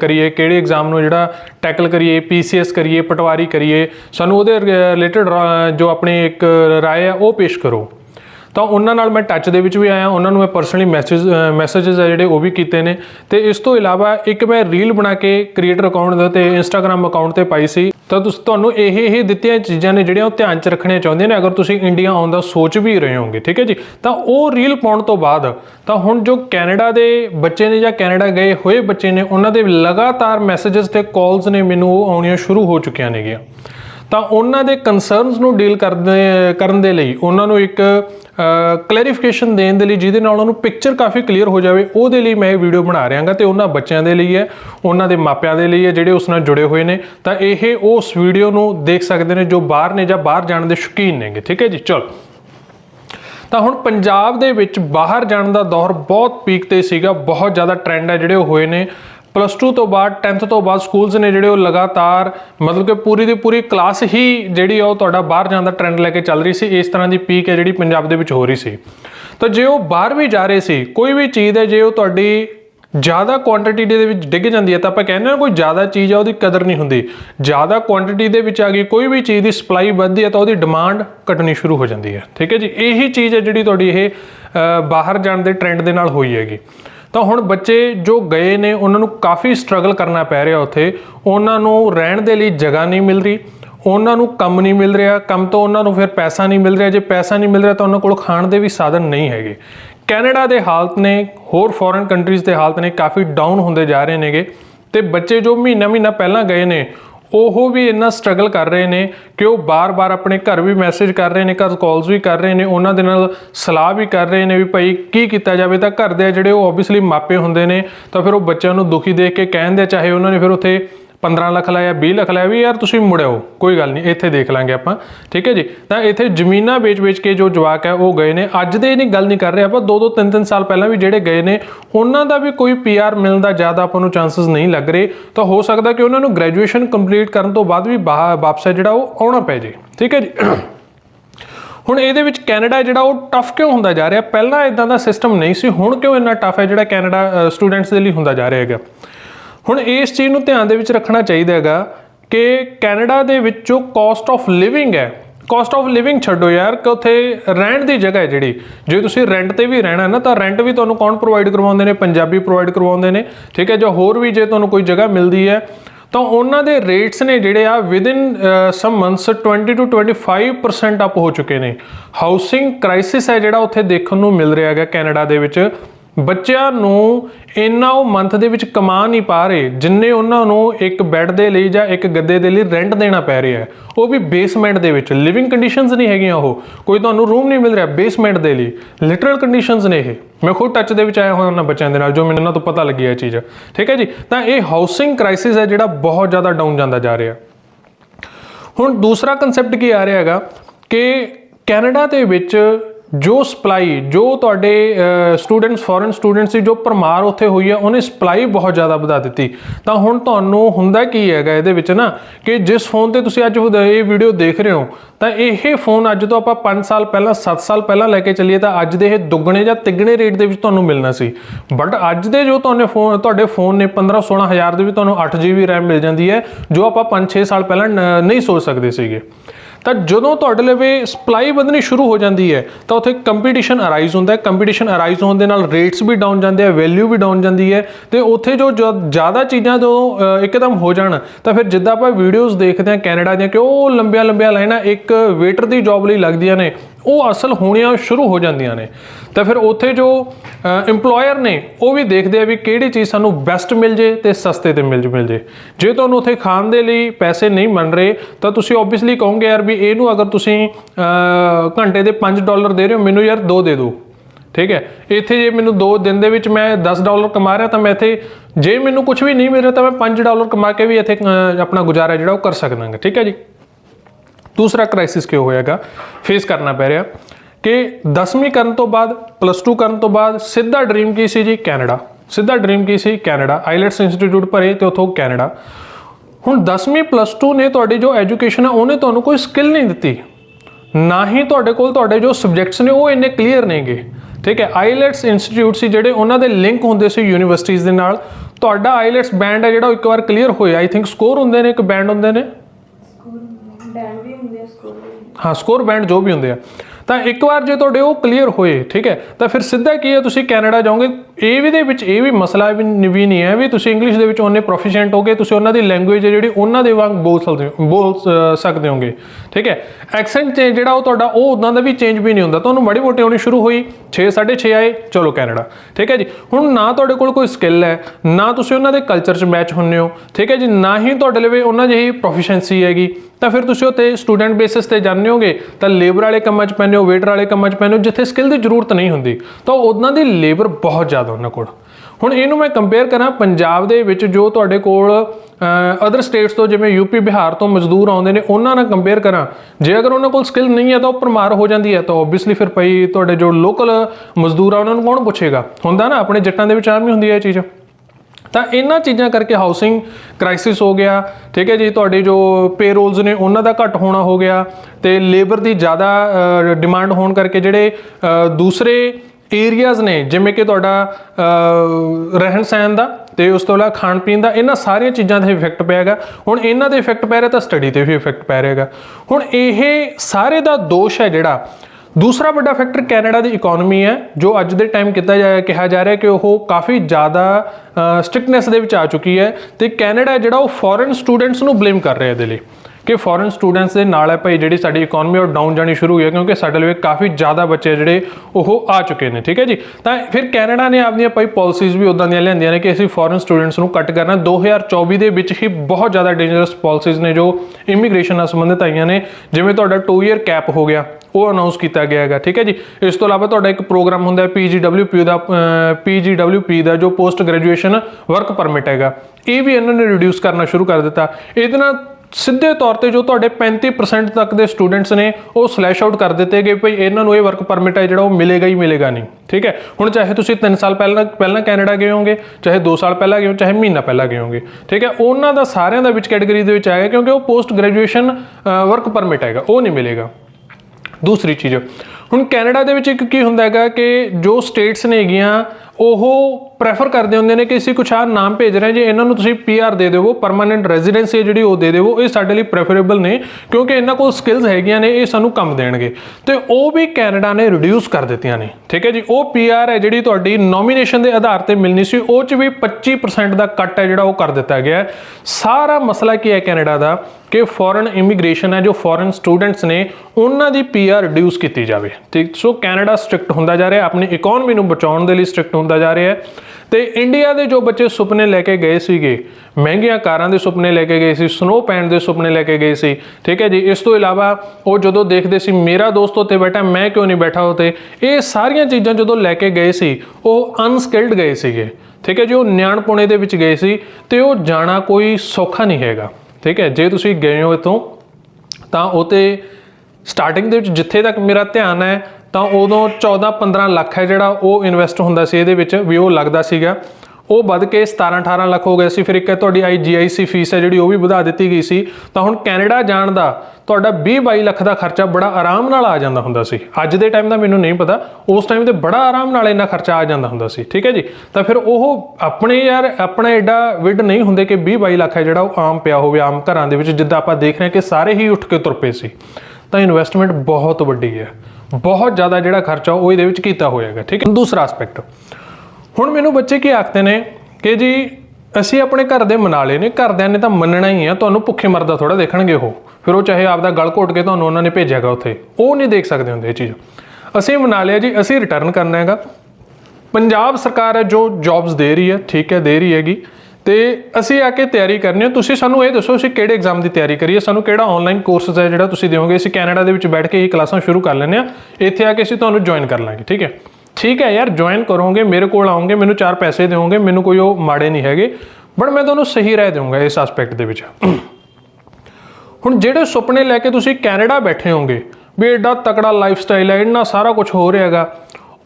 ਕਰੀਏ, ਕਿਹੜੇ ਐਗਜ਼ਾਮ ਨੂੰ ਜਿਹੜਾ ਟੈਕਲ ਕਰੀਏ ਪੀਸੀਐਸ ਕਰੀਏ, ਪਟਵਾਰੀ ਕਰੀਏ, ਸਾਨੂੰ ਉਹਦੇ ਰਿਲੇਟਡ ਜੋ ਆਪਣੀ ਇੱਕ ਰਾਏ ਹੈ ਉਹ ਪੇਸ਼ ਕਰੋ। ਤਾਂ ਉਹਨਾਂ ਨਾਲ ਮੈਂ ਟੱਚ ਦੇ ਵਿੱਚ ਵੀ ਆਇਆ, ਉਹਨਾਂ ਨੂੰ ਮੈਂ ਪਰਸਨਲੀ ਮੈਸੇਜ ਮੈਸੇजेस ਆ ਜਿਹੜੇ ਉਹ ਵੀ ਕੀਤੇ ਨੇ। ਤੇ ਇਸ ਤੋਂ ਇਲਾਵਾ ਇੱਕ ਮੈਂ ਰੀਲ ਬਣਾ ਕੇ ਕ੍ਰੀਏਟਰ ਅਕਾਊਂਟ ਦੇ ਤੇ ਇੰਸਟਾਗ੍ਰam ਅਕਾਊਂਟ ਤੇ ਪਾਈ ਸੀ। ਤਾਂ ਤੁਸੀਂ, ਤੁਹਾਨੂੰ ਇਹ ਇਹ ਦਿੱਤੀਆਂ ਚੀਜ਼ਾਂ ਨੇ ਜਿਹੜੀਆਂ ਉਹ ਧਿਆਨ 'ਚ ਰੱਖਣੀਆਂ ਚਾਹੁੰਦੇ ਨੇ। ਅਗਰ ਤੁਸੀਂ ਇੰਡੀਆ ਆਉਣ ਦਾ ਸੋਚ ਵੀ ਰਹੇ ਹੋਗੇ ਠੀਕ ਹੈ ਜੀ? ਤਾਂ ਉਹ ਰੀਲ ਪਾਉਣ ਤੋਂ ਬਾਅਦ, ਤਾਂ ਹੁਣ ਜੋ ਕੈਨੇਡਾ ਦੇ ਬੱਚੇ ਨੇ ਜਾਂ ਕੈਨੇਡਾ ਗਏ ਹੋਏ ਬੱਚੇ ਨੇ, ਉਹਨਾਂ ਦੇ ਲਗਾਤਾਰ ਮੈਸੇजेस ਤੇ ਕਾਲਸ ਨੇ ਮੈਨੂੰ ਉਹ ਆਉਣੀਆਂ ਸ਼ੁਰੂ ਹੋ ਚੁੱਕੀਆਂ ਨੇਗੀਆਂ। ਤਾਂ ਉਹਨਾਂ ਦੇ ਕਨਸਰਨਸ ਨੂੰ ਡੀਲ ਕਰਦੇ, ਕਰਨ ਦੇ ਲਈ, ਉਹਨਾਂ ਨੂੰ ਇੱਕ ਕਲੈਰੀਫਿਕੇਸ਼ਨ ਦੇਣ ਦੇ ਲਈ, ਜਿਹਦੇ ਨਾਲ ਉਹਨਾਂ ਨੂੰ ਪਿਕਚਰ ਕਾਫੀ ਕਲੀਅਰ ਹੋ ਜਾਵੇ, ਉਹਦੇ ਲਈ ਮੈਂ ਇਹ ਵੀਡੀਓ ਬਣਾ ਰਿਹਾਗਾ ਤੇ ਉਹਨਾਂ ਬੱਚਿਆਂ ਦੇ ਲਈ ਹੈ, ਉਹਨਾਂ ਦੇ ਮਾਪਿਆਂ ਦੇ ਲਈ ਹੈ, ਜਿਹੜੇ ਉਸ ਨਾਲ ਜੁੜੇ ਹੋਏ ਨੇ। ਤਾਂ ਇਹ ਉਸ ਵੀਡੀਓ ਨੂੰ ਦੇਖ ਸਕਦੇ ਨੇ ਜੋ ਬਾਹਰ ਨੇ ਜਾਂ ਬਾਹਰ ਜਾਣ ਦੇ ਸ਼ੌਕੀਨ ਨੇਗੇ, ਠੀਕ ਹੈ ਜੀ? ਚਲੋ। ਤਾਂ ਹੁਣ ਪੰਜਾਬ ਦੇ ਵਿੱਚ ਬਾਹਰ ਜਾਣ ਦਾ ਦੌਰ ਬਹੁਤ ਪੀਕ ਤੇ ਸੀਗਾ, ਬਹੁਤ ਜ਼ਿਆਦਾ ਟ੍ਰੈਂਡ ਹੈ ਜਿਹੜੇ ਉਹ ਹੋਏ ਨੇ। ਪਲੱਸ 2 ਤੋਂ ਬਾਅਦ 10th ਤੋਂ ਬਾਅਦ ਸਕੂਲਸ ਨੇ ਜਿਹੜੇ ਉਹ ਲਗਾਤਾਰ ਮਤਲਬ ਕਿ ਪੂਰੀ ਦੀ ਪੂਰੀ ਕਲਾਸ ਹੀ ਜਿਹੜੀ ਆ ਉਹ ਤੁਹਾਡਾ ਬਾਹਰ ਜਾਣ ਦਾ ਟ੍ਰੈਂਡ ਲੈ ਕੇ ਚੱਲ ਰਹੀ ਸੀ, ਇਸ ਤਰ੍ਹਾਂ ਦੀ ਪੀਕ ਹੈ ਜਿਹੜੀ ਪੰਜਾਬ ਦੇ ਵਿੱਚ ਹੋ ਰਹੀ ਸੀ। ਤਾਂ ਜੇ ਉਹ ਬਾਹਰ ਵੀ ਜਾ ਰਹੇ ਸੀ, ਕੋਈ ਵੀ ਚੀਜ਼ ਹੈ ਜੇ ਉਹ ਤੁਹਾਡੀ ਜ਼ਿਆਦਾ ਕੁਆਂਟੀਟੀ ਦੇ ਵਿੱਚ ਡਿੱਗ ਜਾਂਦੀ ਹੈ ਤਾਂ ਆਪਾਂ ਕਹਿੰਦੇ ਹਾਂ ਕੋਈ ਜ਼ਿਆਦਾ ਚੀਜ਼ ਆ, ਉਹਦੀ ਕਦਰ ਨਹੀਂ ਹੁੰਦੀ। ਜ਼ਿਆਦਾ ਕੁਆਂਟੀਟੀ ਦੇ ਵਿੱਚ ਆ ਗਈ, ਕੋਈ ਵੀ ਚੀਜ਼ ਦੀ ਸਪਲਾਈ ਵੱਧਦੀ ਹੈ ਤਾਂ ਉਹਦੀ ਡਿਮਾਂਡ ਘਟਣੀ ਸ਼ੁਰੂ ਹੋ ਜਾਂਦੀ ਹੈ। ਠੀਕ ਹੈ ਜੀ? ਇਹੀ ਚੀਜ਼ ਹੈ ਜਿਹੜੀ ਤੁਹਾਡੀ ਇਹ ਬਾਹਰ ਜਾਣ ਦੇ ਟ੍ਰੈਂਡ ਦੇ ਨਾਲ ਹੋਈ ਹੈਗੀ। ਤਾਂ ਹੁਣ ਬੱਚੇ ਜੋ ਗਏ ਨੇ, ਉਹਨਾਂ ਨੂੰ ਕਾਫੀ ਸਟਰਗਲ ਕਰਨਾ ਪੈ ਰਿਹਾ ਉੱਥੇ। ਉਹਨਾਂ ਨੂੰ ਰਹਿਣ ਦੇ ਲਈ ਜਗ੍ਹਾ ਨਹੀਂ ਮਿਲ ਰਹੀ। ਉਹਨਾਂ ਨੂੰ ਕੰਮ ਨਹੀਂ ਮਿਲ ਰਿਹਾ। ਕੰਮ ਤੋਂ ਉਹਨਾਂ ਨੂੰ ਫਿਰ ਪੈਸਾ ਨਹੀਂ ਮਿਲ ਰਿਹਾ। ਜੇ ਪੈਸਾ ਨਹੀਂ ਮਿਲ ਰਿਹਾ ਤਾਂ ਉਹਨਾਂ ਕੋਲ ਖਾਣ ਦੇ ਵੀ ਸਾਧਨ ਨਹੀਂ ਹੈਗੇ। ਕੈਨੇਡਾ ਦੇ ਹਾਲਤ ਨੇ, ਹੋਰ ਫੋਰਨ ਕੰਟਰੀਜ਼ ਦੇ ਹਾਲਤ ਨੇ ਕਾਫੀ ਡਾਊਨ ਹੁੰਦੇ ਜਾ ਰਹੇ ਨੇਗੇ। ਤੇ ਬੱਚੇ ਜੋ ਮਹੀਨਾ ਮਹੀਨਾ ਪਹਿਲਾਂ ਗਏ ਨੇ ਉਹ ਵੀ ਇੰਨਾ ਸਟਰਗਲ ਕਰ ਰਹੇ ਨੇ ਕਿ ਉਹ ਬਾਰ-ਬਾਰ ਆਪਣੇ ਘਰ ਵੀ ਮੈਸੇਜ ਕਰ ਰਹੇ ਨੇ, ਘਰ ਕਾਲਸ ਵੀ ਕਰ ਰਹੇ ਨੇ, ਉਹਨਾਂ ਦੇ ਨਾਲ ਸਲਾਹ ਵੀ ਕਰ ਰਹੇ ਨੇ ਵੀ ਭਾਈ ਕੀ ਕੀਤਾ ਜਾਵੇ ਤਾਂ ਘਰ ਦੇ ਜਿਹੜੇ ਉਹ ਆਬਵੀਅਸਲੀ ਮਾਪੇ ਹੁੰਦੇ ਨੇ ਤਾਂ ਫਿਰ ਉਹ ਬੱਚਿਆਂ ਨੂੰ ਦੁਖੀ ਦੇਖ ਕੇ ਕਹਿੰਦੇ ਚਾਹੇ ਉਹਨਾਂ ਨੇ ਫਿਰ ਉੱਥੇ 15 ਲੱਖ ਲਾਇਆ 20 ਲੱਖ ਲਾਇਆ, ਵੀ ਯਾਰ ਤੁਸੀਂ ਮੁੜਿਓ ਕੋਈ ਗੱਲ ਨਹੀਂ, ਇੱਥੇ ਦੇਖ ਲਾਂਗੇ ਆਪਾਂ, ਠੀਕ ਹੈ ਜੀ? ਤਾਂ ਇੱਥੇ ਜ਼ਮੀਨਾਂ ਵੇਚ-ਵੇਚ ਕੇ ਜੋ ਜਵਾਕ ਹੈ, ਉਹ ਗਏ ਨੇ। ਅੱਜ ਦੇ ਨਹੀਂ, ਗੱਲ ਨਹੀਂ ਕਰ ਰਹੇ ਆਪਾਂ 2-2 3-3 ਸਾਲ ਪਹਿਲਾਂ ਵੀ ਜਿਹੜੇ ਗਏ ਨੇ, ਉਹਨਾਂ ਦਾ ਵੀ ਕੋਈ ਪੀਆਰ ਮਿਲਣ ਦਾ ਜ਼ਿਆਦਾ ਆਪਾਂ ਨੂੰ ਚਾਂਸਸ ਨਹੀਂ ਲੱਗ ਰਹੇ। ਤਾਂ ਹੋ ਸਕਦਾ ਕਿ ਉਹਨਾਂ ਨੂੰ ਗ੍ਰੈਜੂਏਸ਼ਨ ਕੰਪਲੀਟ ਕਰਨ ਤੋਂ ਬਾਅਦ ਵੀ ਬਾਹਰ ਵਾਪਸ ਹੈ ਜਿਹੜਾ ਉਹ ਆਉਣਾ ਪੈ ਜੇ, ਠੀਕ ਹੈ ਜੀ? ਹੁਣ ਇਹਦੇ ਵਿੱਚ ਕੈਨੇਡਾ ਜਿਹੜਾ ਉਹ ਟਫ ਕਿਉਂ ਹੁੰਦਾ ਜਾ ਰਿਹਾ? ਪਹਿਲਾਂ ਇਦਾਂ ਦਾ ਸਿਸਟਮ ਨਹੀਂ ਸੀ, ਹੁਣ ਕਿਉਂ ਇੰਨਾ ਟਫ ਹੈ ਜਿਹੜਾ ਕੈਨੇਡਾ ਸਟੂਡੈਂਟਸ ਦੇ ਲਈ ਹੁੰਦਾ ਜਾ ਰਿਹਾ ਹੈਗਾ? ਹੁਣ ਇਸ ਚੀਜ਼ ਨੂੰ ਧਿਆਨ ਦੇ ਵਿੱਚ ਰੱਖਣਾ ਚਾਹੀਦਾ ਹੈਗਾ ਕਿ ਕੈਨੇਡਾ ਦੇ ਵਿੱਚ ਜੋ ਕਾਸਟ ਆਫ ਲਿਵਿੰਗ ਹੈ। ਕਾਸਟ ਆਫ ਲਿਵਿੰਗ ਛੱਡੋ ਯਾਰ, ਕਿ ਉੱਥੇ ਰਹਿਣ ਦੀ ਜਗ੍ਹਾ ਹੈ ਜਿਹੜੀ। ਜੇ ਤੁਸੀਂ ਰੈਂਟ ਤੇ ਵੀ ਰਹਿਣਾ ਨਾ, ਤਾਂ ਰੈਂਟ ਵੀ ਤੁਹਾਨੂੰ ਕੌਣ ਪ੍ਰੋਵਾਈਡ ਕਰਵਾਉਂਦੇ ਨੇ? ਪੰਜਾਬੀ ਪ੍ਰੋਵਾਈਡ ਕਰਵਾਉਂਦੇ ਨੇ। ਠੀਕ ਹੈ, ਜਾਂ ਹੋਰ ਵੀ ਜੇ ਤੁਹਾਨੂੰ ਕੋਈ ਜਗ੍ਹਾ ਮਿਲਦੀ ਹੈ, ਤਾਂ ਉਹਨਾਂ ਦੇ ਰੇਟਸ ਨੇ ਜਿਹੜੇ ਆ within some months 20 to 25% up ਹੋ ਚੁੱਕੇ ਨੇ। ਹਾਊਸਿੰਗ ਕ੍ਰਾਈਸਿਸ ਹੈ ਜਿਹੜਾ ਉੱਥੇ ਦੇਖਣ ਨੂੰ ਮਿਲ ਰਿਹਾ ਹੈਗਾ ਕੈਨੇਡਾ ਦੇ ਵਿੱਚ। ਬੱਚਿਆਂ ਨੂੰ ਇੰਨਾ ਉਹ ਮੰਥ ਦੇ ਵਿੱਚ ਕਮਾ ਨਹੀਂ ਪਾ ਰਹੇ, ਜਿੰਨੇ ਉਹਨਾਂ ਨੂੰ ਇੱਕ ਬੈੱਡ ਦੇ ਲਈ ਜਾਂ ਇੱਕ ਗੱਦੇ ਦੇ ਲਈ ਰੈਂਟ ਦੇਣਾ ਪੈ ਰਿਹਾ ਹੈ। ਉਹ ਵੀ ਬੇਸਮੈਂਟ ਦੇ ਵਿੱਚ, ਲਿਵਿੰਗ ਕੰਡੀਸ਼ਨਸ ਨਹੀਂ ਹੈਗੀਆਂ ਉਹ। ਕੋਈ ਤੁਹਾਨੂੰ ਰੂਮ ਨਹੀਂ ਮਿਲ ਰਿਹਾ ਬੇਸਮੈਂਟ ਦੇ ਲਈ, ਲਿਟਰਲ ਕੰਡੀਸ਼ਨਸ ਨੇ ਇਹ। ਮੈਂ ਖੁਦ ਟੱਚ ਦੇ ਵਿੱਚ ਆਇਆ ਹੋਇਆ ਉਹਨਾਂ ਬੱਚਿਆਂ ਦੇ ਨਾਲ, ਜੋ ਮੈਨੂੰ ਉਹਨਾਂ ਤੋਂ ਪਤਾ ਲੱਗੀ ਇਹ ਚੀਜ਼। ਠੀਕ ਹੈ ਜੀ? ਤਾਂ ਇਹ ਹਾਊਸਿੰਗ ਕ੍ਰਾਈਸਿਸ ਹੈ ਜਿਹੜਾ ਬਹੁਤ ਜ਼ਿਆਦਾ ਡਾਊਨ ਜਾਂਦਾ ਜਾ ਰਿਹਾ। ਹੁਣ ਦੂਸਰਾ ਕਨਸੈਪਟ ਕੀ ਆ ਰਿਹਾ ਹੈਗਾ ਕਿ ਕੈਨੇਡਾ ਦੇ ਵਿੱਚ ਜੋ ਸਪਲਾਈ, ਜੋ ਤੁਹਾਡੇ ਸਟੂਡੈਂਟਸ ਫੋਰਨ ਸਟੂਡੈਂਟਸ ਦੀ ਜੋ ਪਰਮਾਰ ਉੱਥੇ ਹੋਈ ਹੈ ਉਹਨੇ ਸਪਲਾਈ ਬਹੁਤ ਜ਼ਿਆਦਾ ਵਧਾ ਦਿੱਤੀ। ਤਾਂ ਹੁਣ ਤੁਹਾਨੂੰ ਹੁੰਦਾ ਕੀ ਹੈਗਾ ਇਹਦੇ ਵਿੱਚ ਨਾ, ਕਿ ਜਿਸ ਫੋਨ ਤੇ ਤੁਸੀਂ ਅੱਜ ਇਹ ਵੀਡੀਓ ਦੇਖ ਰਹੇ ਹੋ, ਤਾਂ ਇਹ ਫੋਨ ਅੱਜ ਤੋਂ ਆਪਾਂ 5 ਸਾਲ ਪਹਿਲਾਂ 7 ਸਾਲ ਪਹਿਲਾਂ ਲੈ ਕੇ ਚੱਲੀਏ, ਤਾਂ ਅੱਜ ਦੇ ਇਹ ਦੁੱਗਣੇ ਜਾਂ ਤਿੱਗਣੇ ਰੇਟ ਦੇ ਵਿੱਚ ਤੁਹਾਨੂੰ ਮਿਲਣਾ ਸੀ। ਬਟ ਅੱਜ ਦੇ ਜੋ ਤੁਹਾਨੂੰ ਫੋਨ ਤੁਹਾਡੇ ਫੋਨ ਨੇ 15 16 ਹਜ਼ਾਰ ਦੇ ਵਿੱਚ ਤੁਹਾਨੂੰ 8 GB RAM ਮਿਲ ਜਾਂਦੀ ਹੈ, ਜੋ ਆਪਾਂ 5-6 ਸਾਲ ਪਹਿਲਾਂ ਨ- ਨਹੀਂ ਸੋਚ ਸਕਦੇ ਸੀਗੇ। ਤਾਂ ਜਦੋਂ ਤੁਹਾਡੇ ਲਵੇ ਸਪਲਾਈ ਵਧਣੀ ਸ਼ੁਰੂ ਹੋ ਜਾਂਦੀ ਹੈ, ਤਾਂ ਉੱਥੇ ਕੰਪੀਟੀਸ਼ਨ ਅਰਾਈਜ਼ ਹੁੰਦਾ ਹੈ। ਕੰਪੀਟੀਸ਼ਨ ਅਰਾਈਜ਼ ਹੋਣ ਦੇ ਨਾਲ ਰੇਟਸ ਵੀ ਡਾਊਨ ਜਾਂਦੇ ਆ ਵੈਲਿਊ ਵੀ ਡਾਊਨ ਜਾਂਦੀ ਹੈ। ਤੇ ਉੱਥੇ ਜੋ ਜ- ਜ਼ਿਆਦਾ ਚੀਜ਼ਾਂ ਜਦੋਂ ਇੱਕਦਮ ਹੋ ਜਾਣ, ਤਾਂ ਫਿਰ ਜਿੱਦਾਂ ਆਪਾਂ ਵੀਡੀਓਜ਼ ਦੇਖਦੇ ਹਾਂ ਕੈਨੇਡਾ ਦੀਆਂ ਕਿ ਉਹ ਲੰਬੀਆਂ ਲੰਬੀਆਂ ਲਾਈਨਾਂ ਇੱਕ ਵੇਟਰ ਦੀ ਜੌਬ ਲਈ ਲੱਗਦੀਆਂ ਨੇ। ਉਹ ਅਸਲ ਹੋਣੀਆਂ ਸ਼ੁਰੂ ਹੋ ਜਾਂਦੀਆਂ ਨੇ। ਤਾਂ ਫਿਰ ਉੱਥੇ ਜੋ EMPLOYER ਨੇ, ਉਹ ਵੀ ਦੇਖਦੇ ਆ ਵੀ ਕਿਹੜੀ ਚੀਜ਼ ਸਾਨੂੰ ਬੈਸਟ ਮਿਲ ਜੇ ਤੇ ਸਸਤੇ ਤੇ ਮਿਲ ਮਿਲ ਜੇ। ਜੇ ਤੁਹਾਨੂੰ ਉੱਥੇ ਖਾਣ ਦੇ ਲਈ ਪੈਸੇ ਨਹੀਂ ਬਣ ਰਹੇ, ਤਾਂ ਤੁਸੀਂ ਆਬਵੀਅਸਲੀ ਕਹੋਗੇ ਯਾਰ ਵੀ ਇਹਨੂੰ ਅਗਰ ਤੁਸੀਂ ਘੰਟੇ ਦੇ 5 ਡਾਲਰ ਦੇ ਰਹੇ ਹੋ, ਮੈਨੂੰ ਯਾਰ 2 ਦੇ ਦਿਓ। ਠੀਕ ਹੈ? ਇੱਥੇ ਜੇ ਮੈਨੂੰ 2 ਦਿਨ ਦੇ ਵਿੱਚ ਮੈਂ 10 ਡਾਲਰ ਕਮਾ ਰਿਹਾ, ਤਾਂ ਮੈਂ ਇੱਥੇ, ਜੇ ਮੈਨੂੰ ਕੁਝ ਵੀ ਨਹੀਂ ਮਿਲ ਰਿਹਾ, ਤਾਂ ਮੈਂ 5 ਡਾਲਰ ਕਮਾ ਕੇ ਵੀ ਇੱਥੇ ਆਪਣਾ ਗੁਜ਼ਾਰਾ ਜਿਹੜਾ ਉਹ ਕਰ ਸਕਦਾਗਾ। ਠੀਕ ਹੈ ਜੀ? ਦੂਸਰਾ ਕ੍ਰਾਈਸਿਸ ਕਿਉਂ ਹੋਇਆਗਾ? ਫੇਸ ਕਰਨਾ ਪੈ ਰਿਹਾ ਕਿ 10ਵੀਂ ਕਰਨ ਤੋਂ ਬਾਅਦ ਪਲੱਸ 2 ਕਰਨ ਤੋਂ ਬਾਅਦ ਸਿੱਧਾ ਡ੍ਰੀਮ ਕੀ ਸੀ ਜੀ? ਕੈਨੇਡਾ। ਸਿੱਧਾ ਡ੍ਰੀਮ ਕੀ ਸੀ? ਕੈਨੇਡਾ। ਆਈਲੈਟਸ ਇੰਸਟੀਚਿਊਟ ਭਰੇ ਤੇ ਉਥੋਂ ਕੈਨੇਡਾ। ਹੁਣ 10ਵੀਂ ਪਲੱਸ 2 ਨੇ ਤੁਹਾਡੀ ਜੋ ਐਜੂਕੇਸ਼ਨ ਹੈ ਉਹਨੇ ਤੁਹਾਨੂੰ ਕੋਈ ਸਕਿੱਲ ਨਹੀਂ ਦਿੱਤੀ। ਨਾ ਹੀ ਤੁਹਾਡੇ ਕੋਲ ਤੁਹਾਡੇ ਜੋ ਸਬਜੈਕਟਸ ਨੇ, ਉਹ ਇੰਨੇ ਕਲੀਅਰ ਨੇਗੇ। ਠੀਕ ਹੈ, ਆਈਲੈਟਸ ਇੰਸਟੀਚਿਊਟ ਸੀ ਜਿਹੜੇ ਉਹਨਾਂ ਦੇ ਲਿੰਕ ਹੁੰਦੇ ਸੀ ਯੂਨੀਵਰਸਿਟੀਜ਼ ਦੇ ਨਾਲ। ਤੁਹਾਡਾ ਆਈਲੈਟਸ ਬੈਂਡ ਹੈ ਜਿਹੜਾ ਉਹ ਇੱਕ ਵਾਰ ਕਲੀਅਰ ਹੋਇਆ। ਆਈ ਥਿੰਕ ਸਕੋਰ ਹੁੰਦੇ ਨੇ, ਇੱਕ ਬੈਂਡ ਹੁੰਦੇ ਨੇ। ਹੁੰਦੇ ਆ ਸਕੂਲ ਹਾਂ ਸਕੋਰ ਬੈਂਡ ਜੋ ਵੀ ਹੁੰਦੇ ਆ। ਤਾਂ ਇੱਕ ਵਾਰ ਜੇ ਤੁਹਾਡੇ ਉਹ ਕਲੀਅਰ ਹੋਏ, ਠੀਕ ਹੈ, ਤਾਂ ਫਿਰ ਸਿੱਧਾ ਕੀ ਹੈ? ਤੁਸੀਂ ਕੈਨੇਡਾ ਜਾਓਗੇ ਇਹ ਵੀ ਦੇ ਵਿੱਚ ਇਹ ਵੀ ਮਸਲਾ ਵੀ ਨ- ਨਹੀਂ ਹੈ ਵੀ ਤੁਸੀਂ ਇੰਗਲਿਸ਼ ਦੇ ਵਿੱਚ ਉਹਨੇ ਪ੍ਰੋਫੀਸ਼ੀਐਂਟ ਹੋਗੇ, ਤੁਸੀਂ ਉਹਨਾਂ ਦੀ ਲੈਂਗੁਏਜ ਜਿਹੜੀ ਉਹਨਾਂ ਦੇ ਵਾਂਗ ਬੋਲ ਸਕਦੇ ਹੋ, ਬੋਲ ਸਕਦੇ ਹੋਗੇ। ਠੀਕ ਹੈ? ਐਕਸੈਂਟ ਚੇਂਜ ਜਿਹੜਾ ਉਹ ਤੁਹਾਡਾ, ਉਹ ਉਦਾਂ ਦਾ ਵੀ ਚੇਂਜ ਵੀ ਨਹੀਂ ਹੁੰਦਾ। ਤੁਹਾਨੂੰ ਮਾੜੀ ਮੋਟੀ ਆਉਣੀ ਸ਼ੁਰੂ ਹੋਈ 6 6.5 ਆਏ, ਚਲੋ ਕੈਨੇਡਾ ਠੀਕ ਹੈ ਜੀ? ਹੁਣ ਨਾ ਤੁਹਾਡੇ ਕੋਲ ਕੋਈ ਸਕਿੱਲ ਹੈ, ਨਾ ਤੁਸੀਂ ਉਹਨਾਂ ਦੇ ਕਲਚਰ 'ਚ ਮੈਚ ਹੁੰਨੇ ਹੋ। ਠੀਕ ਹੈ ਜੀ? ਨਾ ਹੀ ਤੁਹਾਡੇ ਲਵੇ ਉਹਨਾਂ ਜਿਹੀ ਪ੍ਰੋਫੀਸ਼ੀਐਂਸੀ ਹੈਗੀ, ਤਾਂ ਫਿਰ ਤੁਸੀਂ ਉੱਤੇ ਸਟੂਡੈਂਟ ਬੇਸਿਸ ਤੇ ਜਾਂਦੇ ਹੋਗੇ, ਤਾਂ ਲੇਬਰ ਵਾਲੇ ਕੰਮਾਂ 'ਚ ਪੈਂਦੇ ਹੋ ਵੇਟਰ ਵਾਲੇ ਕੰਮਾਂ 'ਚ ਪੈਂਦੇ ਹੋ, ਜਿੱਥੇ ਸਕਿੱਲ ਦੀ ਜ਼ਰੂਰਤ ਨਹੀਂ ਹੁੰਦੀ। ਤਾਂ ਉਹਨਾਂ ਦੀ ਲੇਬਰ ਬਹੁਤ ਜ਼ਿਆਦਾ ਕੋਲ। ਹੁਣ ਇਹਨੂੰ ਮੈਂ ਕੰਪੇਅਰ ਕਰਾਂ ਪੰਜਾਬ ਦੇ ਵਿੱਚ ਜੋ ਤੁਹਾਡੇ ਕੋਲ ਅਦਰ ਸਟੇਟਸ ਤੋਂ ਜਿਵੇਂ ਯੂਪੀ ਬਿਹਾਰ ਤੋਂ ਮਜ਼ਦੂਰ ਆਉਂਦੇ ਨੇ, ਉਹਨਾਂ ਨਾਲ ਕੰਪੇਅਰ ਕਰਾਂ। ਜੇ ਅਗਰ ਉਹਨਾਂ ਕੋਲ ਸਕਿੱਲ ਨਹੀਂ ਹੈ ਤਾਂ ਉਹ ਪਰਮਾਰ ਹੋ ਜਾਂਦੀ ਹੈ, ਤਾਂ ਆਬਵੀਅਸਲੀ ਫਿਰ ਪਈ ਤੁਹਾਡੇ ਜੋ ਲੋਕਲ ਮਜ਼ਦੂਰ ਆ, ਉਹਨਾਂ ਨੂੰ ਕੌਣ ਪੁੱਛੇਗਾ? ਹੁੰਦਾ ਨਾ, ਆਪਣੇ ਜੱਟਾਂ ਦੇ ਵਿੱਚ ਆਮ ਹੀ ਹੁੰਦੀ ਹੈ ਇਹ ਚੀਜ਼। ਤਾਂ ਇਹਨਾਂ ਚੀਜ਼ਾਂ ਕਰਕੇ ਹਾਊਸਿੰਗ ਕ੍ਰਾਈਸਿਸ ਹੋ ਗਿਆ, ਠੀਕ ਹੈ ਜੀ, ਤੁਹਾਡੇ ਜੋ ਪੇਰੋਲਸ ਨੇ, ਉਹਨਾਂ ਦਾ ਘੱਟ ਹੋਣਾ ਹੋ ਗਿਆ, ਤੇ ਲੇਬਰ ਦੀ ਜ਼ਿਆਦਾ ਡਿਮਾਂਡ ਹੋਣ ਕਰਕੇ ਜਿਹੜੇ ਦੂਸਰੇ ਏਰੀਆਜ਼ ਨੇ, ਜਿਵੇਂ ਕਿ ਤੁਹਾਡਾ ਰਹਿਣ ਸਹਿਣ ਦਾ ਤੇ ਉਸ ਤੋਂ ਇਲਾਵਾ ਖਾਣ ਪੀਣ ਦਾ, ਇਹਨਾਂ ਸਾਰੀਆਂ ਚੀਜ਼ਾਂ 'ਤੇ ਇਫੈਕਟ ਪੈਗਾ ਹੁਣ ਇਹਨਾਂ ਦੇ ਇਫੈਕਟ ਪੈ ਰਿਹਾ ਤਾਂ ਸਟੱਡੀ ਤੇ ਵੀ ਇਫੈਕਟ ਪੈ ਰਿਹਾਗਾ ਹੁਣ ਇਹ ਸਾਰੇ ਦਾ ਦੋਸ਼ ਹੈ ਜਿਹੜਾ, ਦੂਸਰਾ ਵੱਡਾ ਫੈਕਟਰ ਕੈਨੇਡਾ ਦੀ ਇਕਨੋਮੀ ਹੈ, ਜੋ ਅੱਜ ਦੇ ਟਾਈਮ ਕੀਤਾ ਜਾ, ਕਿਹਾ ਜਾ ਰਿਹਾ ਕਿ ਉਹ ਕਾਫੀ ਜ਼ਿਆਦਾ ਸਟ੍ਰਿਕਨੈਸ ਦੇ ਵਿੱਚ ਆ ਚੁੱਕੀ ਹੈ ਤੇ ਕੈਨੇਡਾ ਜਿਹੜਾ ਉਹ ਫੋਰਨ ਸਟੂਡੈਂਟਸ ਨੂੰ ਬਲੇਮ ਕਰ ਰਿਹਾ ਇਹਦੇ ਲਈ। ਕਿ ਫੋਰਨ ਸਟੂਡੈਂਟਸ ਦੇ ਨਾਲ ਹੈ ਭਾਈ ਜਿਹੜੀ ਸਾਡੀ ਇਕਨੋਮੀ ਉਹ ਡਾਊਨ ਜਾਣੀ ਸ਼ੁਰੂ ਹੋਈ ਹੈ ਕਿਉਂਕਿ ਸਾਡੇ ਲਈ ਕਾਫੀ ਜ਼ਿਆਦਾ ਬੱਚੇ ਜਿਹੜੇ ਉਹ ਆ ਚੁੱਕੇ ਨੇ ਠੀਕ ਹੈ ਜੀ? ਤਾਂ ਫਿਰ ਕੈਨੇਡਾ ਨੇ ਆਪਣੀਆਂ ਭਾਈ ਪਾਲਿਸੀਜ਼ ਵੀ ਉਦਾਂ ਦੀਆਂ ਲਿਆਂਦੀਆਂ ਨੇ ਕਿ ਅਸੀਂ ਫੋਰਨ ਸਟੂਡੈਂਟਸ ਨੂੰ ਕੱਟ ਕਰਨਾ। 2024 ਦੇ ਵਿੱਚ ਹੀ ਬਹੁਤ ਜ਼ਿਆਦਾ ਡੇਂਜਰਸ ਪਾਲਿਸੀਜ਼ ਨੇ ਜੋ ਇਮੀਗ੍ਰੇਸ਼ਨ ਨਾਲ ਸੰਬੰਧਿਤ ਆਈਆਂ ਨੇ। ਜਿਵੇਂ ਤੁਹਾਡਾ 2 ਇਅਰ ਕੈਪ ਹੋ ਗਿਆ ਉਹ ਅਨਾਉਂਸ ਕੀਤਾ ਗਿਆ ਹੈਗਾ ਠੀਕ ਹੈ ਜੀ? ਇਸ ਤੋਂ ਇਲਾਵਾ ਤੁਹਾਡਾ ਇੱਕ ਪ੍ਰੋਗਰਾਮ ਹੁੰਦਾ ਹੈ PGWP ਦਾ ਅਹ, PGWP ਦਾ ਜੋ ਪੋਸਟ ਗ੍ਰੈਜੂਏਸ਼ਨ ਵਰਕ ਪਰਮਿਟ ਹੈਗਾ ਇਹ ਵੀ ਇਹਨਾਂ ਨੇ ਰਿਡਿਊਸ ਕਰਨਾ ਸ਼ੁਰੂ ਕਰ ਦਿੱਤਾ। ਇਹਦੇ ਨਾਲ ਸਿੱਧੇ ਤੌਰ ਤੇ ਜੋ ਤੁਹਾਡੇ 35% ਤੱਕ ਦੇ ਸਟੂਡੈਂਟਸ ਨੇ ਉਹ ਸਲੈਸ਼ ਆਊਟ ਕਰ ਦਿੱਤੇ ਗਏ ਭਈ ਇਹਨਾਂ ਨੂੰ ਇਹ ਵਰਕ ਪਰਮਿਟ ਹੈ ਜਿਹੜਾ ਉਹ ਮਿਲੇਗਾ ਹੀ ਮਿਲੇਗਾ ਨਹੀਂ, ਠੀਕ ਹੈ? ਹੁਣ ਚਾਹੇ ਤੁਸੀਂ 3 ਸਾਲ ਪਹਿਲਾਂ ਪਹਿਲਾਂ ਕੈਨੇਡਾ ਗਏ ਹੋਗੇ ਚਾਹੇ 2 ਸਾਲ ਪਹਿਲਾਂ ਗਏ ਹੋ ਚਾਹੇ ਮਹੀਨਾ ਪਹਿਲਾਂ ਗਏ ਹੋਗੇ ਠੀਕ ਹੈ? ਉਹਨਾਂ ਦਾ ਸਾਰਿਆਂ ਦਾ ਵਿੱਚ ਕੈਟਾਗਰੀ ਦੇ ਵਿੱਚ ਆਏਗਾ ਕਿਉਂਕਿ ਉਹ ਪੋਸਟ ਗ੍ਰੈਜੂਏਸ਼ਨ ਵਰਕ ਪਰਮਿਟ ਹੈਗਾ ਉਹ ਨਹੀਂ ਮਿਲੇਗਾ। ਦੂਸਰੀ ਚੀਜ਼ ਹੁਣ ਕੈਨੇਡਾ ਦੇ ਵਿੱਚ ਇੱਕ ਕੀ ਹੁੰਦਾ ਹੈਗਾ ਕਿ ਜੋ ਸਟੇਟਸ ਨੇ ਹੈਗੀਆਂ, ਉਹ ਪ੍ਰੈਫਰ ਕਰਦੇ ਹੁੰਦੇ ਨੇ ਕਿ ਅਸੀਂ ਕੁਛ ਆ ਨਾਮ ਭੇਜ ਰਹੇ ਜੇ ਇਹਨਾਂ ਨੂੰ ਤੁਸੀਂ ਪੀਆਰ ਦੇ ਦਿਓ ਪਰਮਾਨੈਂਟ ਰੈਜ਼ੀਡੈਂਸੀ ਜਿਹੜੀ ਉਹ ਦੇ ਦਿਓ, ਇਹ ਸਾਡੇ ਲਈ ਪ੍ਰੈਫਰੇਬਲ ਨੇ, ਕਿਉਂਕਿ ਇਹਨਾਂ ਕੋਲ ਸਕਿੱਲਸ ਹੈਗੀਆਂ ਨੇ, ਇਹ ਸਾਨੂੰ ਕੰਮ ਦੇਣਗੇ। ਤੇ ਉਹ ਵੀ ਕੈਨੇਡਾ ਨੇ ਰਿਡਿਊਸ ਕਰ ਦਿੱਤੀਆਂ ਨੇ, ਠੀਕ ਹੈ ਜੀ? ਉਹ ਪੀਆਰ ਹੈ ਜਿਹੜੀ ਤੁਹਾਡੀ ਨੋਮੀਨੇਸ਼ਨ ਦੇ ਆਧਾਰ ਤੇ ਮਿਲਣੀ ਸੀ, ਉਹ ਚ ਵੀ 25% ਦਾ ਕੱਟ ਹੈ ਜਿਹੜਾ ਉਹ ਕਰ ਦਿੱਤਾ ਗਿਆ ਸਾਰਾ ਮਸਲਾ ਕੀ ਹੈ ਕੈਨੇਡਾ ਦਾ? ਕਿ ਫੋਰਨ ਇਮੀਗ੍ਰੇਸ਼ਨ ਹੈ, ਜੋ ਫੋਰਨ ਸਟੂਡੈਂਟਸ ਨੇ, ਉਹਨਾਂ ਦੀ ਪੀਆਰ ਰਿਡਿਊਸ ਕੀਤੀ ਜਾਵੇ। ਠੀਕ ਸੋ ਕੈਨੇਡਾ ਸਟ੍ਰਿਕਟ ਹੁੰਦਾ ਜਾ ਰਿਹਾ, ਆਪਣੀ ਇਕਨੋਮੀ ਨੂੰ ਬਚਾਉਣ ਦੇ ਲਈ ਸਟ੍ਰਿਕਟ ਹੁੰਦਾ ਜਾ ਰਿਹਾ ਹੈ। ਤੇ ਇੰਡੀਆ ਦੇ ਜੋ ਬੱਚੇ ਸੁਪਨੇ ਲੈ ਕੇ ਗਏ ਸੀਗੇ, ਮਹਿੰਗੀਆਂ ਕਾਰਾਂ ਦੇ ਸੁਪਨੇ ਲੈ ਕੇ ਗਏ ਸੀ ਸਨੋ ਪੈਂਟ ਦੇ ਸੁਪਨੇ ਲੈ ਕੇ ਗਏ ਸੀ, ਠੀਕ ਹੈ ਜੀ, ਇਸ ਤੋਂ ਇਲਾਵਾ ਉਹ ਜਦੋਂ ਦੇਖਦੇ ਸੀ, ਮੇਰਾ ਦੋਸਤ ਉੱਤੇ ਬੈਠਾ, ਮੈਂ ਕਿਉਂ ਨਹੀਂ ਬੈਠਾ ਉਤੇ ਇਹ ਸਾਰੀਆਂ ਚੀਜ਼ਾਂ ਜਦੋਂ ਲੈ ਕੇ ਗਏ ਸੀ, ਉਹ ਅਨਸਕਿਲਡ ਗਏ ਸੀਗੇ, ਠੀਕ ਹੈ ਜੀ, ਉਹ ਨਿਆਣਪੁਣੇ ਦੇ ਵਿੱਚ ਗਏ ਸੀ ਤੇ ਉਹ ਜਾਣਾ ਕੋਈ ਸੌਖਾ ਨਹੀਂ ਹੈਗਾ, ਠੀਕ ਹੈ, ਜੇ ਤੁਸੀਂ ਗਏ ਹੋ ਇਥੋਂ, ਤਾਂ ਉਹ ਤੇ ਸਟਾਰਟਿੰਗ ਦੇ ਵਿੱਚ ਜਿੱਥੇ ਤੱਕ ਮੇਰਾ ਧਿਆਨ ਹੈ, ਤਾਂ ਉਦੋਂ 14 15 ਲੱਖ ਹੈ ਜਿਹੜਾ ਉਹ ਇਨਵੈਸਟ ਹੁੰਦਾ ਸੀ, ਇਹਦੇ ਵਿੱਚ ਵੀ ਉਹ ਲੱਗਦਾ ਸੀਗਾ। ਉਹ ਵੱਧ ਕੇ 17 18 ਲੱਖ ਹੋ ਗਿਆ ਸੀ। ਫਿਰ ਇੱਕ ਹੈ ਤੁਹਾਡੀ ਆਈਜੀਆਈਸੀ ਫੀਸ ਹੈ ਜਿਹੜੀ ਉਹ ਵੀ ਵਧਾ ਦਿੱਤੀ ਗਈ ਸੀ। ਤਾਂ ਹੁਣ ਕੈਨੇਡਾ ਜਾਣ ਦਾ ਤੁਹਾਡਾ 20 22 ਲੱਖ ਦਾ ਖਰਚਾ ਬੜਾ ਆਰਾਮ ਨਾਲ ਆ ਜਾਂਦਾ ਹੁੰਦਾ ਸੀ। ਅੱਜ ਦੇ ਟਾਈਮ ਦਾ ਮੈਨੂੰ ਨਹੀਂ ਪਤਾ। ਉਸ ਟਾਈਮ ਤੇ ਬੜਾ ਆਰਾਮ ਨਾਲ ਇੰਨਾ ਖਰਚਾ ਆ ਜਾਂਦਾ ਹੁੰਦਾ ਸੀ। ਠੀਕ ਹੈ ਜੀ? ਤਾਂ ਫਿਰ ਉਹ ਆਪਣੇ ਯਾਰ, ਆਪਣਾ ਐਡਾ ਵਿਡ ਨਹੀਂ ਹੁੰਦੇ ਕਿ 20 22 ਲੱਖ ਹੈ ਜਿਹੜਾ ਉਹ ਆਮ ਪਿਆ ਹੋਵੇ, ਆਮ ਘਰਾਂ ਦੇ ਵਿੱਚ, ਜਿੱਦਾਂ ਆਪਾਂ ਦੇਖ ਰਹੇ ਹਾਂ ਕਿ ਸਾਰੇ ਹੀ ਉੱਠ ਕੇ ਤੁਰ ਪਏ ਸੀ। ਤਾਂ ਇਨਵੈਸਟਮੈਂਟ ਬਹੁਤ ਵੱਡੀ ਹੈ। ਬਹੁਤ ਜ਼ਿਆਦਾ ਜਿਹੜਾ ਖਰਚਾ ਉਹ ਇਹਦੇ ਵਿੱਚ ਕੀਤਾ ਹੋਇਆਗਾ, ਠੀਕ ਹੈ। ਦੂਸਰਾ ਐਸਪੈਕਟ ਹੁਣ ਮੈਨੂੰ ਬੱਚੇ ਕੀ ਆਖਦੇ ਨੇ ਕਿ ਜੀ, ਅਸੀਂ ਆਪਣੇ ਘਰ ਦੇ ਮਨਾ ਲਏ ਨੇ, ਘਰਦਿਆਂ ਨੇ ਤਾਂ ਮੰਨਣਾ ਹੀ ਆ, ਤੁਹਾਨੂੰ ਭੁੱਖੇ ਮਰਦਾ ਥੋੜਾ ਦੇਖਣਗੇ ਉਹ। ਫਿਰ ਉਹ ਚਾਹੇ ਆਪਦਾ ਗਲ ਘੋਟ ਕੇ ਤੁਹਾਨੂੰ ਉਹਨਾਂ ਨੇ ਭੇਜਿਆਗਾ ਉੱਥੇ। ਉਹ ਨਹੀਂ ਦੇਖ ਸਕਦੇ ਹੁੰਦੇ ਇਹ ਚੀਜ਼। ਅਸੀਂ ਮਨਾ ਲਿਆ ਜੀ, ਅਸੀਂ ਰਿਟਰਨ ਕਰਨਾ ਹੈਗਾ। ਪੰਜਾਬ ਸਰਕਾਰ ਹੈ ਜੋ ਜੌਬਸ ਦੇ ਰਹੀ ਹੈ, ਠੀਕ ਹੈ, ਦੇ ਰਹੀ ਹੈਗੀ। ਤੇ ਅਸੀਂ ਆ ਕੇ ਤਿਆਰੀ ਕਰਨੀ ਹੈ ਤੁਸੀਂ ਸਾਨੂੰ ਇਹ ਦੱਸੋ, ਅਸੀਂ ਕਿਹੜੇ ਐਗਜ਼ਾਮ ਦੀ ਤਿਆਰੀ ਕਰੀਏ? ਸਾਨੂੰ ਕਿਹੜਾ ਆਨਲਾਈਨ ਕੋਰਸਸ ਹੈ ਜਿਹੜਾ ਤੁਸੀਂ ਦਿਓਗੇ? ਅਸੀਂ ਕੈਨੇਡਾ ਦੇ ਵਿੱਚ ਬੈਠ ਕੇ ਇਹ ਕਲਾਸਾਂ ਸ਼ੁਰੂ ਕਰ ਲੈਂਦੇ ਆ ਇੱਥੇ ਆ ਕੇ ਅਸੀਂ ਤੁਹਾਨੂੰ ਜੁਆਇਨ ਕਰ ਲਾਂਗੇ, ਠੀਕ ਹੈ? ਠੀਕ ਹੈ ਯਾਰ ਜੁਆਇਨ ਕਰੋਗੇ, ਮੇਰੇ ਕੋਲ ਆਉਂਗੇ ਮੈਨੂੰ ਚਾਰ ਪੈਸੇ ਦਿਓਗੇ, ਮੈਨੂੰ ਕੋਈ ਉਹ ਮਾੜੇ ਨਹੀਂ ਹੈਗੇ। ਬਟ ਮੈਂ ਤੁਹਾਨੂੰ ਸਹੀ ਰਾਏ ਦੇਵਾਂਗਾ ਇਸ ਐਸਪੈਕਟ ਦੇ ਵਿੱਚ। ਹੁਣ ਜਿਹੜੇ ਸੁਪਨੇ ਲੈ ਕੇ ਤੁਸੀਂ ਕੈਨੇਡਾ ਬੈਠੇ ਹੋਗੇ ਵੀ ਐਡਾ ਤਕੜਾ ਲਾਈਫ ਸਟਾਈਲ ਹੈ, ਇੰਨਾ ਸਾਰਾ ਕੁਝ ਹੋ ਰਿਹਾ ਹੈਗਾ,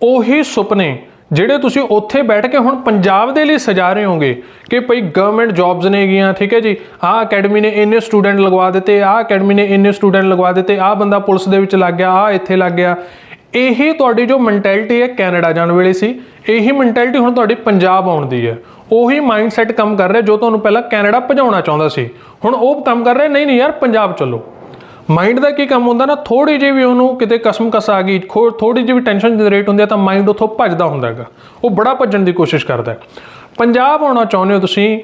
ਉਹੀ ਸੁਪਨੇ ਜਿਹੜੇ ਤੁਸੀਂ ਉੱਥੇ ਬੈਠ ਕੇ ਹੁਣ ਪੰਜਾਬ ਦੇ ਲਈ ਸਜਾ ਰਹੇ ਹੋਗੇ ਕਿ ਭਈ ਗਵਰਨਮੈਂਟ ਜੌਬਸ ਨੇ ਗੀਆਂ, ਠੀਕ ਹੈ ਜੀ? ਆਹ ਅਕੈਡਮੀ ਨੇ ਇੰਨੇ ਸਟੂਡੈਂਟ ਲਗਵਾ ਦਿੱਤੇ, ਆਹ ਅਕੈਡਮੀ ਨੇ ਇੰਨੇ ਸਟੂਡੈਂਟ ਲਗਵਾ ਦਿੱਤੇ, ਆਹ ਬੰਦਾ ਪੁਲਿਸ ਦੇ ਵਿੱਚ ਲੱਗ ਗਿਆ, ਆਹ ਇੱਥੇ ਲੱਗ ਗਿਆ। ਇਹੀ ਤੁਹਾਡੀ ਜੋ ਮੈਂਟੈਲਿਟੀ ਹੈ ਕੈਨੇਡਾ ਜਾਣ ਵੇਲੇ ਸੀ, ਇਹੀ ਮੈਂਟੈਲਿਟੀ ਹੁਣ ਤੁਹਾਡੀ ਪੰਜਾਬ ਆਉਣ ਦੀ ਹੈ। ਉਹੀ ਮਾਈਂਡਸੈਟ ਕੰਮ ਕਰ ਰਿਹਾ ਜੋ ਤੁਹਾਨੂੰ ਪਹਿਲਾਂ ਕੈਨੇਡਾ ਭਜਾਉਣਾ ਚਾਹੁੰਦਾ ਸੀ। ਹੁਣ ਉਹ ਕੰਮ ਕਰ ਰਿਹਾ, ਨਹੀਂ ਨਹੀਂ ਯਾਰ, ਪੰਜਾਬ ਚੱਲੋ। ਮਾਈਂਡ ਦਾ ਕੀ ਕੰਮ ਹੁੰਦਾ ਨਾ ਥੋੜੀ ਜਿਹੀ ਵੀ ਉਹਨੂੰ ਕਿਤੇ ਕਸਮ ਕਸ ਆ ਗਈ ਥੋੜੀ ਜਿਹੀ ਵੀ ਟੈਨਸ਼ਨ ਜਨਰੇਟ ਹੁੰਦੀ ਹੈ ਤਾਂ ਮਾਈਂਡ ਉੱਥੋਂ ਭੱਜਦਾ ਹੁੰਦਾ ਹੈਗਾ। ਉਹ ਬੜਾ ਭੱਜਣ ਦੀ ਕੋਸ਼ਿਸ਼ ਕਰਦਾ ਹੈ। ਪੰਜਾਬ ਆਉਣਾ ਚਾਹੁੰਦੇ ਹੋ ਤੁਸੀਂ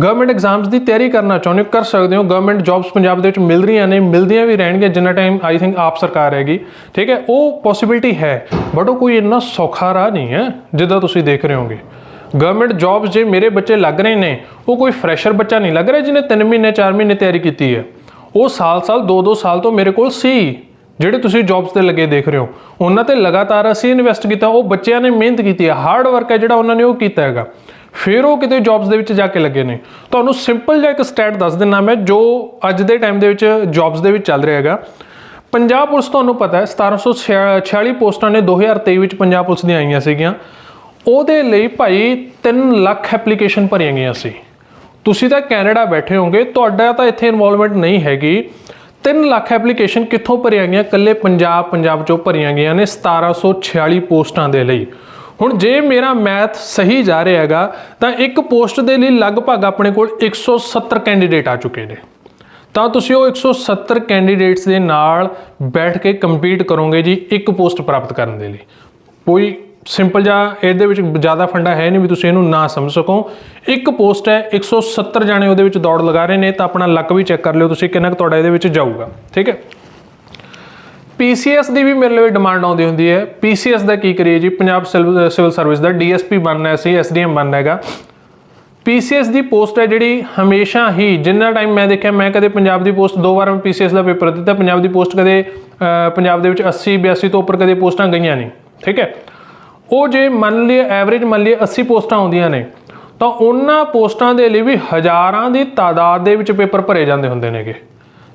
ਗਵਰਨਮੈਂਟ ਐਗਜ਼ਾਮਸ ਦੀ ਤਿਆਰੀ ਕਰਨਾ ਚਾਹੁੰਦੇ ਹੋ, ਕਰ ਸਕਦੇ ਹੋ। ਗਵਰਨਮੈਂਟ ਜੌਬਸ ਪੰਜਾਬ ਦੇ ਵਿੱਚ ਮਿਲ ਰਹੀਆਂ ਨੇ, ਮਿਲਦੀਆਂ ਵੀ ਰਹਿਣਗੀਆਂ ਜਿੰਨਾ ਟਾਈਮ ਆਈ ਥਿੰਕ ਆਪ ਸਰਕਾਰ ਹੈਗੀ। ਠੀਕ ਹੈ, ਉਹ ਪੋਸਿਬਿਲਿਟੀ ਹੈ ਬਟ ਉਹ ਕੋਈ ਇੰਨਾ ਸੌਖਾ ਰਾਹ ਨਹੀਂ ਹੈ, ਜਿੱਦਾਂ ਤੁਸੀਂ ਦੇਖ ਰਹੇ ਹੋਗੇ ਗਵਰਨਮੈਂਟ ਜੌਬਸ ਜੇ ਮੇਰੇ ਬੱਚੇ ਲੱਗ ਰਹੇ ਨੇ, ਉਹ ਕੋਈ ਫਰੈਸ਼ਰ ਬੱਚਾ ਨਹੀਂ ਲੱਗ ਰਿਹਾ ਜਿਹਨੇ 3 ਮਹੀਨੇ 4 ਮਹੀਨੇ ਤਿਆਰੀ ਕੀਤੀ ਹੈ। ਉਹ ਸਾਲ-ਸਾਲ 2-2 ਸਾਲ ਤੋਂ ਮੇਰੇ ਕੋਲ ਸੀ। ਜਿਹੜੇ ਤੁਸੀਂ ਜੌਬਸ ਤੇ ਲੱਗੇ ਦੇਖ ਰਹੇ ਹੋ, ਉਹਨਾਂ ਤੇ ਲਗਾਤਾਰ ਅਸੀਂ ਇਨਵੈਸਟ ਕੀਤਾ, ਉਹ ਬੱਚਿਆਂ ਨੇ ਮਿਹਨਤ ਕੀਤੀ ਹੈ ਹਾਰਡ ਵਰਕ ਹੈ ਜਿਹੜਾ ਉਹਨਾਂ ਨੇ ਉਹ ਕੀਤਾ ਹੈਗਾ। ਫਿਰ ਉਹ ਕਿਤੇ ਜੌਬਸ ਦੇ ਵਿੱਚ ਜਾ ਕੇ ਲੱਗੇ ਨੇ। ਤੁਹਾਨੂੰ ਸਿੰਪਲ ਜਿਹਾ ਇੱਕ ਸਟੈਟ ਦੱਸ ਦਿੰਨਾ ਮੈਂ, ਜੋ ਅੱਜ ਦੇ ਟਾਈਮ ਦੇ ਵਿੱਚ ਜੌਬਸ ਦੇ ਵਿੱਚ ਚੱਲ ਰਿਹਾ ਹੈਗਾ। ਪੰਜਾਬ ਪੁਲਿਸ ਤੁਹਾਨੂੰ ਪਤਾ ਹੈ 1746 ਪੋਸਟਾਂ ਨੇ 2023 ਵਿੱਚ ਪੰਜਾਬ ਪੁਲਿਸ ਦੀਆਂ ਆਈਆਂ ਸੀਗੀਆਂ। ਉਹਦੇ ਲਈ ਭਾਈ 3 ਲੱਖ ਐਪਲੀਕੇਸ਼ਨ ਭਰੀਆਂ ਗਈਆਂ ਸੀ। ਤੁਸੀਂ ਤਾਂ ਕੈਨੇਡਾ ਬੈਠੇ ਹੋਗੇ ਤੁਹਾਡਾ ਤਾਂ ਇੱਥੇ ਇਨਵੋਲਵਮੈਂਟ ਨਹੀਂ ਹੈਗੀ। 3 ਲੱਖ ਐਪਲੀਕੇਸ਼ਨ ਕਿੱਥੋਂ ਭਰੀਆਂ ਗਈਆਂ? ਇਕੱਲੇ ਪੰਜਾਬ ਪੰਜਾਬ ਚੋਂ ਭਰੀਆਂ ਗਈਆਂ ਨੇ 1746 ਪੋਸਟਾਂ ਦੇ ਲਈ। ਹੁਣ ਜੇ ਮੇਰਾ ਮੈਥ ਸਹੀ ਜਾ ਰਿਹਾ ਹੈਗਾ, ਤਾਂ ਇੱਕ ਪੋਸਟ ਦੇ ਲਈ ਲਗਭਗ ਆਪਣੇ ਕੋਲ 170 ਕੈਂਡੀਡੇਟ ਆ ਚੁੱਕੇ ਨੇ। ਤਾਂ ਤੁਸੀਂ ਉਹ 170 ਕੈਂਡੀਡੇਟਸ ਦੇ ਨਾਲ ਬੈਠ ਕੇ ਕੰਪੀਟ ਕਰੋਗੇ ਜੀ ਇੱਕ ਪੋਸਟ ਪ੍ਰਾਪਤ ਕਰਨ ਦੇ ਲਈ। ਕੋਈ ਸਿੰਪਲ ਜਾਂ ਇਹਦੇ ਵਿੱਚ ਜ਼ਿਆਦਾ ਫੰਡਾ ਹੈ ਨਹੀਂ ਵੀ ਤੁਸੀਂ ਇਹਨੂੰ ਨਾ ਸਮਝ ਸਕੋ। ਇੱਕ ਪੋਸਟ ਹੈ 170 ਜਾਣੇ ਉਹਦੇ ਵਿੱਚ ਦੌੜ ਲਗਾ ਰਹੇ ਨੇ, ਤਾਂ ਆਪਣਾ ਲੱਕ ਵੀ ਚੈੱਕ ਕਰ ਲਿਓ ਤੁਸੀਂ ਕਿੰਨਾ ਕੁ ਤੁਹਾਡਾ ਇਹਦੇ ਵਿੱਚ ਜਾਊਗਾ, ਠੀਕ ਹੈ? ਪੀਸੀਐਸ ਦੀ ਵੀ ਮੇਰੇ ਲਈ ਡਿਮਾਂਡ ਆਉਂਦੀ ਹੁੰਦੀ ਹੈ। ਪੀਸੀਐਸ ਦਾ ਕੀ ਕਰੀਏ ਜੀ? ਪੰਜਾਬ ਸਿਵਲ ਸਿਵਲ ਸਰਵਿਸ ਦਾ ਡੀਐਸਪੀ ਬਣਨਾ ਸੀ ਐਸਡੀਐਮ ਬਣਨਾ ਹੈਗਾ। ਪੀਸੀਐਸ ਦੀ ਪੋਸਟ ਹੈ ਜਿਹੜੀ ਹਮੇਸ਼ਾ ਹੀ, ਜਿੰਨਾ ਟਾਈਮ ਮੈਂ ਦੇਖਿਆ, ਮੈਂ ਕਦੇ ਪੰਜਾਬ ਦੀ ਪੋਸਟ ਦੋ ਵਾਰ ਮੈਂ ਪੀਸੀਐਸ ਦਾ ਪੇਪਰ ਦਿੱਤਾ। ਪੰਜਾਬ ਦੀ ਪੋਸਟ ਕਦੇ ਪੰਜਾਬ ਦੇ ਵਿੱਚ 80 82 ਤੋਂ ਉੱਪਰ ਕਦੇ ਪੋਸਟਾਂ ਗਈਆਂ ਨਹੀਂ, ਠੀਕ ਹੈ? ਉਹ ਜੇ ਮੰਨ ਲਈਏ ਐਵਰੇਜ ਮੰਨ ਲਈਏ 80 ਪੋਸਟਾਂ ਆਉਂਦੀਆਂ ਨੇ, ਤਾਂ ਉਹਨਾਂ ਪੋਸਟਾਂ ਦੇ ਲਈ ਵੀ ਹਜ਼ਾਰਾਂ ਦੀ ਤਾਦਾਦ ਦੇ ਵਿੱਚ ਪੇਪਰ ਭਰੇ ਜਾਂਦੇ ਹੁੰਦੇ ਨੇਗੇ।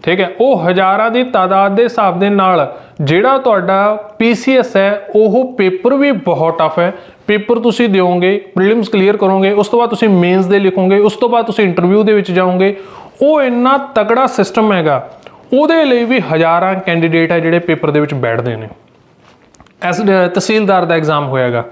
ਠੀਕ ਹੈ, ਉਹ ਹਜ਼ਾਰਾਂ ਦੀ ਤਾਦਾਦ ਦੇ ਹਿਸਾਬ ਦੇ ਨਾਲ ਜਿਹੜਾ ਤੁਹਾਡਾ ਪੀਸੀਐਸ ਹੈ, ਉਹ ਪੇਪਰ ਵੀ ਬਹੁਤ ਟਫ ਹੈ। ਪੇਪਰ ਤੁਸੀਂ ਦਿਓਗੇ ਪ੍ਰੀਲਿਮਸ ਕਲੀਅਰ ਕਰੋਗੇ, ਉਸ ਤੋਂ ਬਾਅਦ ਤੁਸੀਂ ਮੇਨਸ ਦੇ ਲਿਖੋਗੇ, ਉਸ ਤੋਂ ਬਾਅਦ ਤੁਸੀਂ ਇੰਟਰਵਿਊ ਦੇ ਵਿੱਚ ਜਾਓਗੇ। ਉਹ ਇੰਨਾ ਤਕੜਾ ਸਿਸਟਮ ਹੈਗਾ, ਉਹਦੇ ਲਈ ਵੀ ਹਜ਼ਾਰਾਂ ਕੈਂਡੀਡੇਟ ਹੈ ਜਿਹੜੇ ਪੇਪਰ ਦੇ ਵਿੱਚ ਬੈਠਦੇ ਨੇ। ਐਸ ਤਹਿਸੀਲਦਾਰ ਦਾ ਐਗਜ਼ਾਮ ਹੋਇਆਗਾ।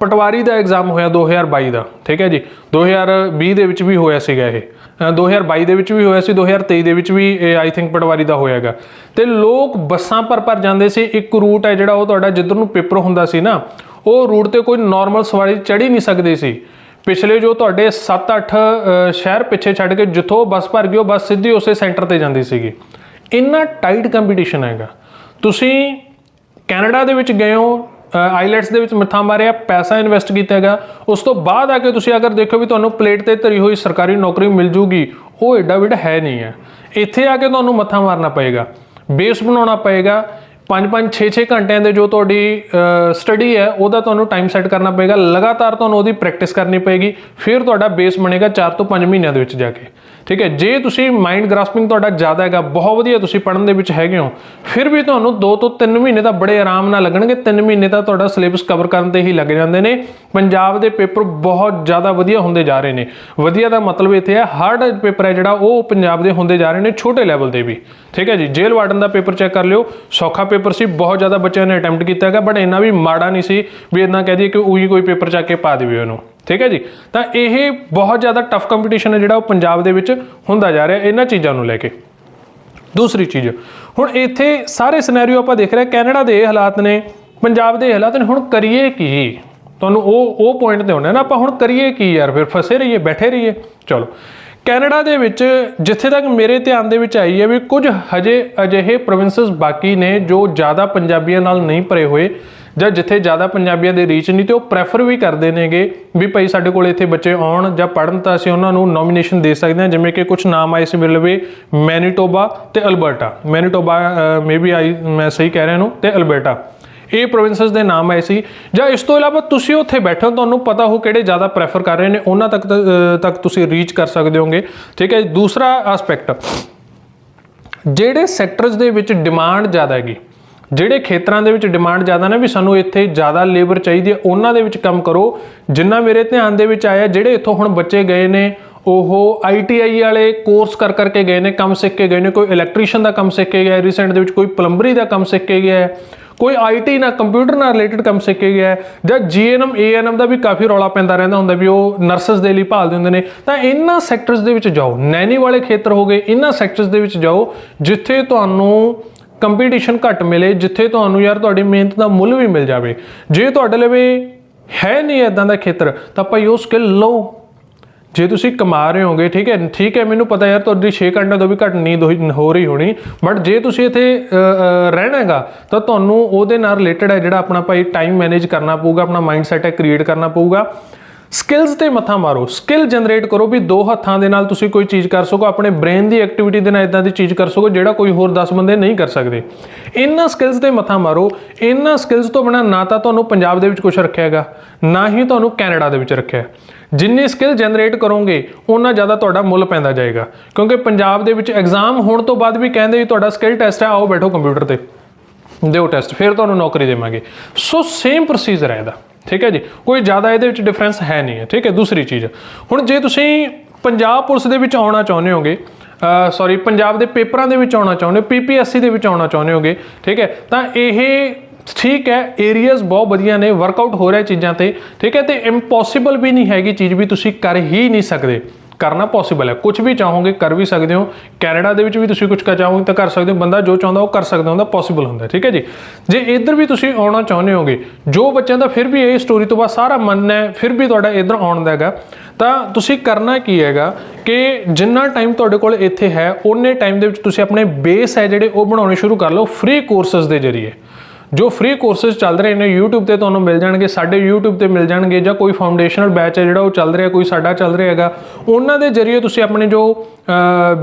ਪਟਵਾਰੀ ਦਾ ਐਗਜ਼ਾਮ ਹੋਇਆ 2022 ਦਾ ਠੀਕ ਹੈ ਜੀ? 2020 ਦੇ ਵਿੱਚ ਵੀ ਹੋਇਆ ਸੀਗਾ ਇਹ। ਅ, 2022 ਦੇ ਵਿੱਚ ਵੀ ਹੋਇਆ ਸੀ 2023 ਦੇ ਵਿੱਚ ਵੀ ਇਹ ਆਈ ਥਿੰਕ ਪਟਵਾਰੀ ਦਾ ਹੋਇਆਗਾ। ਤੇ ਲੋਕ ਬੱਸਾਂ ਪਰ ਪਰ ਜਾਂਦੇ ਸੀ ਇੱਕ ਰੂਟ ਹੈ ਜਿਹੜਾ ਉਹ ਤੁਹਾਡਾ ਜਿੱਧਰ ਨੂੰ ਪੇਪਰ ਹੁੰਦਾ ਸੀ ਨਾ ਉਹ ਰੂਟ ਤੇ ਕੋਈ ਨਾਰਮਲ ਸਵਾਰੀ ਚੜ੍ਹ ਨਹੀਂ ਸਕਦੀ ਸੀ। ਪਿਛਲੇ ਜੋ ਤੁਹਾਡੇ 7-8 ਸ਼ਹਿਰ ਪਿੱਛੇ ਛੱਡ ਕੇ ਜਿੱਥੋਂ ਬੱਸ ਭਰ ਗਈ ਉਹ ਬੱਸ ਸਿੱਧੀ ਉਸੇ ਸੈਂਟਰ ਤੇ ਜਾਂਦੀ ਸੀਗੀ। ਇੰਨਾ ਟਾਈਟ ਕੰਪੀਟੀਸ਼ਨ ਹੈਗਾ। ਤੁਸੀਂ ਕੈਨੇਡਾ ਦੇ ਵਿੱਚ ਗਏ ਹੋ ਆਈਲੈਟਸ ਦੇ ਵਿੱਚ ਮੱਥਾ ਮਾਰਿਆ, ਪੈਸਾ ਇਨਵੈਸਟ ਕੀਤਾ ਹੈਗਾ। ਉਸ ਤੋਂ ਬਾਅਦ ਆ ਕੇ ਤੁਸੀਂ ਅਗਰ ਦੇਖੋ ਵੀ ਤੁਹਾਨੂੰ ਪਲੇਟ ਤੇ ਧਰੀ ਹੋਈ ਸਰਕਾਰੀ ਨੌਕਰੀ ਮਿਲ ਜੂਗੀ, ਉਹ ਏਡਾ ਵਿਡ ਹੈ ਨਹੀਂ ਹੈ। ਇੱਥੇ ਆ ਕੇ ਤੁਹਾਨੂੰ ਮੱਥਾ ਮਾਰਨਾ ਪਏਗਾ, ਬੇਸ ਬਣਾਉਣਾ ਪਏਗਾ 5-5 6-6 ਘੰਟਿਆਂ ਦੇ ਜੋ ਤੁਹਾਡੀ ਸਟੱਡੀ ਹੈ, ਉਹਦਾ ਤੁਹਾਨੂੰ ਟਾਈਮ ਸੈੱਟ ਕਰਨਾ ਪਏਗਾ। ਲਗਾਤਾਰ ਤੁਹਾਨੂੰ ਉਹਦੀ ਪ੍ਰੈਕਟਿਸ ਕਰਨੀ ਪਏਗੀ, ਫਿਰ ਤੁਹਾਡਾ ਬੇਸ ਬਣੇਗਾ 4 ਤੋਂ 5 ਮਹੀਨਿਆਂ ਦੇ ਵਿੱਚ ਜਾ ਕੇ। ਠੀਕ ਹੈ, ਜੇ ਤੁਸੀਂ ਮਾਈਂਡ ਗ੍ਰਾਸਪਿੰਗ ਤੁਹਾਡਾ ਜ਼ਿਆਦਾ ਹੈਗਾ, ਬਹੁਤ ਵਧੀਆ ਤੁਸੀਂ ਪੜਨ ਦੇ ਵਿੱਚ ਹੈਗੇ ਹੋ, ਫਿਰ ਵੀ ਤੁਹਾਨੂੰ 2 ਤੋਂ 3 ਮਹੀਨੇ ਤਾਂ ਬੜੇ ਆਰਾਮ ਨਾਲ ਲੱਗਣਗੇ 3 ਮਹੀਨੇ ਤਾਂ ਤੁਹਾਡਾ ਸਿਲੇਬਸ ਕਵਰ ਕਰਨ ਤੇ ਹੀ ਲੱਗ ਜਾਂਦੇ ਨੇ, ਪੰਜਾਬ ਦੇ ਪੇਪਰ ਬਹੁਤ ਜ਼ਿਆਦਾ ਵਧੀਆ ਹੁੰਦੇ ਜਾ ਰਹੇ ਨੇ। ਵਧੀਆ ਦਾ ਮਤਲਬ ਇੱਥੇ ਹੈ ਹਾਰਡ ਪੇਪਰ ਹੈ ਜਿਹੜਾ, ਉਹ ਪੰਜਾਬ ਦੇ ਹੁੰਦੇ ਜਾ ਰਹੇ ਨੇ ਛੋਟੇ ਲੈਵਲ ਦੇ ਵੀ। ਠੀਕ ਹੈ ਜੀ ਜੇਲ੍ਹ ਵਾਰਡਨ ਦਾ ਪੇਪਰ ਚੈੱਕ ਕਰ ਲਿਓ, ਸੌਖਾ ਪੇਪਰ ਸੀ, ਬਹੁਤ ਜ਼ਿਆਦਾ ਬੱਚਿਆਂ ਨੇ ਅਟੈਂਪਟ ਕੀਤਾ ਹੈਗਾ ਬਟ ਇੰਨਾ ਵੀ ਮਾੜਾ ਨਹੀਂ ਸੀ, ਵੀ ਇਦਾਂ ਕਹਿ ਦਈਏ ਕਿ ਉਹੀ ਕੋਈ ਪੇਪਰ ਚੱਕ ਕੇ ਪਾ ਦੇਵੇ ਉਹਨੂੰ। ਠੀਕ ਹੈ ਜੀ? ਤਾਂ ਇਹ ਬਹੁਤ ਜ਼ਿਆਦਾ ਟਫ ਕੰਪੀਟੀਸ਼ਨ ਹੈ ਜਿਹੜਾ ਉਹ ਪੰਜਾਬ ਦੇ ਵਿੱਚ ਹੁੰਦਾ ਜਾ ਰਿਹਾ ਇਹਨਾਂ ਚੀਜ਼ਾਂ ਨੂੰ ਲੈ ਕੇ। ਦੂਸਰੀ ਚੀਜ਼, ਹੁਣ ਇੱਥੇ ਸਾਰੇ ਸਿਨੈਰੀਓ ਆਪਾਂ ਦੇਖ ਰਹੇ ਕੈਨੇਡਾ ਦੇ ਹਾਲਾਤ ਨੇ, ਪੰਜਾਬ ਦੇ ਹਾਲਾਤ ਨੇ, ਹੁਣ ਕਰੀਏ ਕੀ? ਤੁਹਾਨੂੰ ਉਹ ਉਹ ਪੁਆਇੰਟ ਤੇ ਹੋਣਾ ਨਾ, ਆਪਾਂ ਹੁਣ ਕਰੀਏ ਕੀ ਯਾਰ, ਫਿਰ ਫਸੇ ਰਹੀਏ, ਬੈਠੇ ਰਹੀਏ। ਚਲੋ, ਕੈਨੇਡਾ ਦੇ ਵਿੱਚ ਜਿੱਥੇ ਤੱਕ ਮੇਰੇ ਧਿਆਨ ਦੇ ਵਿੱਚ ਆਈ ਹੈ ਵੀ ਕੁਝ ਹਜੇ ਅਜਿਹੇ ਪ੍ਰੋਵਿੰਸਸ ਬਾਕੀ ਨੇ ਜੋ ਜ਼ਿਆਦਾ ਪੰਜਾਬੀਆਂ ਨਾਲ ਨਹੀਂ ਭਰੇ ਹੋਏ। ਜਾਂ ਜਿੱਥੇ ਜ਼ਿਆਦਾ ਪੰਜਾਬੀਆਂ ਦੇ ਰੀਚ ਨਹੀਂ ਤੇ ਉਹ ਪ੍ਰੈਫਰ ਵੀ ਕਰਦੇ ਨੇਗੇ ਵੀ ਭਾਈ ਸਾਡੇ ਕੋਲ ਇੱਥੇ ਬੱਚੇ ਆਉਣ ਜਾਂ ਪੜਨ ਤਾਂ ਅਸੀਂ ਉਹਨਾਂ ਨੂੰ ਨੋਮੀਨੇਸ਼ਨ ਦੇ ਸਕਦੇ ਹਾਂ, ਜਿਵੇਂ ਕਿ ਕੁਝ ਨਾਮ ਆਏ ਸੀ ਮੇਰੇ ਲਵੇ ਮੈਨੀਟੋਬਾ ਤੇ Alberta Manitoba maybe I ਮੈਂ ਸਹੀ ਕਹਿ ਰਿਹਾ ਨੂੰ ਤੇ ਅਲਬਰਟਾ ਇਹ ਪ੍ਰੋਵਿੰਸਸ ਦੇ ਨਾਮ ਆਏ ਸੀ। ਜਾਂ ਇਸ ਤੋਂ ਇਲਾਵਾ ਤੁਸੀਂ ਉੱਥੇ ਬੈਠੇ ਹੋ, ਤੁਹਾਨੂੰ ਪਤਾ ਹੋ ਕਿਹੜੇ ਜ਼ਿਆਦਾ ਪ੍ਰੈਫਰ ਕਰ ਰਹੇ ਨੇ, ਉਹਨਾਂ ਤੱਕ ਤੱਕ ਤੁਸੀਂ ਰੀਚ ਕਰ ਸਕਦੇ ਹੋਗੇ। ਠੀਕ ਹੈ ਦੂਸਰਾ ਐਸਪੈਕਟ ਜਿਹੜੇ ਸੈਕਟਰਸ ਦੇ ਵਿੱਚ ਡਿਮਾਂਡ ਜ਼ਿਆਦਾ ਹੈਗੀ ਜਿਹੜੇ ਖੇਤਰਾਂ ਦੇ ਵਿੱਚ ਡਿਮਾਂਡ ਜ਼ਿਆਦਾ ਨੇ ਵੀ ਸਾਨੂੰ ਇੱਥੇ ਜ਼ਿਆਦਾ ਲੇਬਰ ਚਾਹੀਦੀ ਹੈ, ਉਹਨਾਂ ਦੇ ਵਿੱਚ ਕੰਮ ਕਰੋ। ਜਿੰਨਾ ਮੇਰੇ ਧਿਆਨ ਦੇ ਵਿੱਚ ਆਇਆ, ਜਿਹੜੇ ਇੱਥੋਂ ਹੁਣ ਬੱਚੇ ਗਏ ਨੇ, ਉਹ ਆਈਟੀਆਈ ਵਾਲੇ ਕੋਰਸ ਕਰ ਕਰਕੇ ਗਏ ਨੇ, ਕੰਮ ਸਿੱਖ ਕੇ ਗਏ ਨੇ, ਕੋਈ ਇਲੈਕਟ੍ਰੀਸ਼ੀਅਨ ਦਾ ਕੰਮ ਸਿੱਖ ਕੇ ਗਿਆ ਰੀਸੈਂਟ ਦੇ ਵਿੱਚ ਕੋਈ ਪਲੰਬਰੀ ਦਾ ਕੰਮ ਸਿੱਖ ਕੇ ਗਿਆ ਹੈ, ਕੋਈ ਆਈਟੀ ਨਾਲ ਕੰਪਿਊਟਰ ਨਾਲ ਰਿਲੇਟਡ ਕੰਮ ਸਿੱਖ ਕੇ ਗਿਆ ਹੈ, ਜਾਂ ਜੀਐਨਐਮ ਏਐਨਐਮ ਦਾ ਵੀ ਕਾਫੀ ਰੌਲਾ ਪੈਂਦਾ ਰਹਿੰਦਾ ਹੁੰਦਾ ਵੀ ਉਹ ਨਰਸਸ ਦੇ ਲਈ ਭਾਲਦੇ ਹੁੰਦੇ ਨੇ। ਤਾਂ ਇਹਨਾਂ ਸੈਕਟਰਸ ਦੇ ਵਿੱਚ ਜਾਓ, ਨੈਣੀ ਵਾਲੇ ਖੇਤਰ ਹੋ ਗਏ, ਇਹਨਾਂ ਸੈਕਟਰਸ ਦੇ ਵਿੱਚ ਜਾਓ, ਜਿੱਥੇ ਤੁਹਾਨੂੰ ਕੰਪੀਟੀਸ਼ਨ ਘੱਟ ਮਿਲੇ ਜਿੱਥੇ ਤੁਹਾਨੂੰ ਯਾਰ ਤੁਹਾਡੀ ਮਿਹਨਤ ਦਾ ਮੁੱਲ ਵੀ ਮਿਲ ਜਾਵੇ। ਜੇ ਤੁਹਾਡੇ ਲਵੇ ਹੈ ਨਹੀਂ ਇਦਾਂ ਦਾ ਖੇਤਰ ਤਾਂ ਭਾਈ ਉਹ ਸਕਿੱਲ ਲਓ। ਜੇ ਤੁਸੀਂ ਕਮਾ ਰਹੇ ਹੋਗੇ ਠੀਕ ਹੈ ਠੀਕ ਹੈ ਮੈਨੂੰ ਪਤਾ ਯਾਰ ਤੁਹਾਡੀ 6 ਘੰਟੇ ਤੋਂ ਵੀ ਘੱਟ ਨੀਂਦ ਹੋਈ- ਹੋ ਰਹੀ ਹੋਣੀ ਬਟ ਜੇ ਤੁਸੀਂ ਇੱਥੇ ਅ, ਰਹਿਣਾ ਹੈਗਾ ਤਾਂ ਤੁਹਾਨੂੰ ਉਹਦੇ ਨਾਲ ਰਿਲੇਟਡ ਹੈ ਜਿਹੜਾ ਆਪਣਾ ਭਾਈ ਟਾਈਮ ਮੈਨੇਜ ਕਰਨਾ ਪਊਗਾ ਆਪਣਾ ਮਾਈਂਡ ਸੈਟ ਹੈ ਕ੍ਰੀਏਟ ਕਰਨਾ ਪਊਗਾ। ਸਕਿੱਲਸ ਤੇ ਮੱਥਾ ਮਾਰੋ। ਸਕਿੱਲ ਜਨਰੇਟ ਕਰੋ ਵੀ ਦੋ ਹੱਥਾਂ ਦੇ ਨਾਲ ਤੁਸੀਂ ਕੋਈ ਚੀਜ਼ ਕਰ ਸਕੋ, ਆਪਣੇ ਬ੍ਰੇਨ ਦੀ ਐਕਟੀਵਿਟੀ ਦੇ ਨਾਲ ਇਦਾਂ ਦੀ ਚੀਜ਼ ਕਰ ਸਕੋ, ਜਿਹੜਾ ਕੋਈ ਹੋਰ 10 ਬੰਦੇ ਨਹੀਂ ਕਰ ਸਕਦੇ। ਇਹਨਾਂ ਸਕਿੱਲਸ ਤੇ ਮੱਥਾ ਮਾਰੋ। ਇਹਨਾਂ ਸਕਿੱਲਸ ਤੋਂ ਬਿਨਾ ਨਾ ਤਾਂ ਤੁਹਾਨੂੰ ਪੰਜਾਬ ਦੇ ਵਿੱਚ ਕੁਝ ਰੱਖਿਆ ਹੈਗਾ, ਨਾ ਹੀ ਤੁਹਾਨੂੰ ਕੈਨੇਡਾ ਦੇ ਵਿੱਚ ਰੱਖਿਆ। ਹੈ। ਜਿੰਨੀ ਸਕਿੱਲ ਜਨਰੇਟ ਕਰੋਗੇ ਉਹਨਾਂ ਜ਼ਿਆਦਾ ਤੁਹਾਡਾ ਮੁੱਲ ਪੈਂਦਾ ਜਾਏਗਾ। ਕਿਉਂਕਿ ਪੰਜਾਬ ਦੇ ਵਿੱਚ ਐਗਜ਼ਾਮ ਹੋਣ ਤੋਂ ਬਾਅਦ ਵੀ ਕਹਿੰਦੇ ਵੀ ਤੁਹਾਡਾ ਸਕਿੱਲ ਟੈਸਟ ਹੈ ਆਓ ਬੈਠੋ ਕੰਪਿਊਟਰ ਤੇ। ਦਿਓ ਟੈਸਟ ਫਿਰ ਤੁਹਾਨੂੰ ਨੌਕਰੀ ਦੇਵਾਂਗੇ। ਸੋ ਸੇਮ ਪ੍ਰੋਸੀਜਰ ਹੈ ਇਹਦਾ। ਠੀਕ ਹੈ ਜੀ? ਕੋਈ ਜ਼ਿਆਦਾ ਇਹਦੇ ਵਿੱਚ ਡਿਫਰੈਂਸ ਹੈ ਨਹੀਂ ਹੈ, ਠੀਕ ਹੈ? ਦੂਸਰੀ ਚੀਜ਼, ਹੁਣ ਜੇ ਤੁਸੀਂ ਪੰਜਾਬ ਪੁਲਿਸ ਦੇ ਵਿੱਚ ਆਉਣਾ ਚਾਹੁੰਦੇ ਹੋਗੇ ਸੌਰੀ ਪੰਜਾਬ ਦੇ ਪੇਪਰਾਂ ਦੇ ਵਿੱਚ ਆਉਣਾ ਚਾਹੁੰਦੇ ਹੋ ਪੀਪੀਐਸਸੀ ਦੇ ਵਿੱਚ ਆਉਣਾ ਚਾਹੁੰਦੇ ਹੋਗੇ, ਠੀਕ ਹੈ? ਤਾਂ ਇਹ ਠੀਕ ਹੈ ਏਰੀਆਜ਼ ਬਹੁਤ ਵਧੀਆ ਨੇ ਵਰਕਆਊਟ ਹੋ ਰਿਹਾ ਚੀਜ਼ਾਂ ਤੇ, ਠੀਕ ਹੈ? ਤੇ ਇੰਪੋਸੀਬਲ ਵੀ ਨਹੀਂ ਹੈਗੀ ਚੀਜ਼ ਵੀ ਤੁਸੀਂ ਕਰ ਹੀ ਨਹੀਂ ਸਕਦੇ। ਕਰਨਾ ਪੋਸੀਬਲ ਹੈ। ਕੁਝ ਵੀ ਚਾਹੋਗੇ ਕਰ ਵੀ ਸਕਦੇ ਹੋ। ਕੈਨੇਡਾ ਦੇ ਵਿੱਚ ਵੀ ਤੁਸੀਂ ਕੁਝ ਕਰ ਚਾਹੋਗੇ ਤਾਂ ਕਰ ਸਕਦੇ ਹੋ। ਬੰਦਾ ਜੋ ਚਾਹੁੰਦਾ ਉਹ ਕਰ ਸਕਦਾ ਹੁੰਦਾ ਪੋਸੀਬਲ ਹੁੰਦਾ, ਠੀਕ ਹੈ ਜੀ? ਜੇ ਇੱਧਰ ਵੀ ਤੁਸੀਂ ਆਉਣਾ ਚਾਹੁੰਦੇ ਹੋਗੇ, ਜੋ ਬੱਚਿਆਂ ਦਾ ਫਿਰ ਵੀ ਇਹ ਸਟੋਰੀ ਤੋਂ ਬਾਅਦ ਸਾਰਾ ਮੰਨਣਾ ਹੈ, ਫਿਰ ਵੀ ਤੁਹਾਡਾ ਇੱਧਰ ਆਉਣ ਦਾ ਹੈਗਾ। ਤਾਂ ਤੁਸੀਂ ਕਰਨਾ ਕੀ ਹੈਗਾ ਕਿ ਜਿੰਨਾ ਟਾਈਮ ਤੁਹਾਡੇ ਕੋਲ ਇੱਥੇ ਹੈ, ਉਹਨੇ ਟਾਈਮ ਦੇ ਵਿੱਚ ਤੁਸੀਂ ਆਪਣੇ ਬੇਸ ਹੈ ਜਿਹੜੇ ਉਹ ਬਣਾਉਣੇ ਸ਼ੁਰੂ ਕਰ ਲਓ ਫ੍ਰੀ ਕੋਰਸਸ ਦੇ ਜ਼ਰੀਏ। ਜੋ ਫ੍ਰੀ ਕੋਰਸਸ ਚੱਲ ਰਹੇ ਨੇ YouTube ਤੇ ਤੁਹਾਨੂੰ ਮਿਲ ਜਾਣਗੇ, ਸਾਡੇ YouTube ਤੇ ਮਿਲ ਜਾਣਗੇ ਜਾਂ ਕੋਈ ਫਾਊਂਡੇਸ਼ਨਲ ਬੈਚ ਹੈ ਜਿਹੜਾ ਉਹ ਚੱਲ ਰਿਹਾ, ਕੋਈ ਸਾਡਾ ਚੱਲ ਰਿਹਾ ਹੈਗਾ, ਉਹਨਾਂ ਦੇ ਜ਼ਰੀਏ ਤੁਸੀਂ ਆਪਣੇ ਜੋ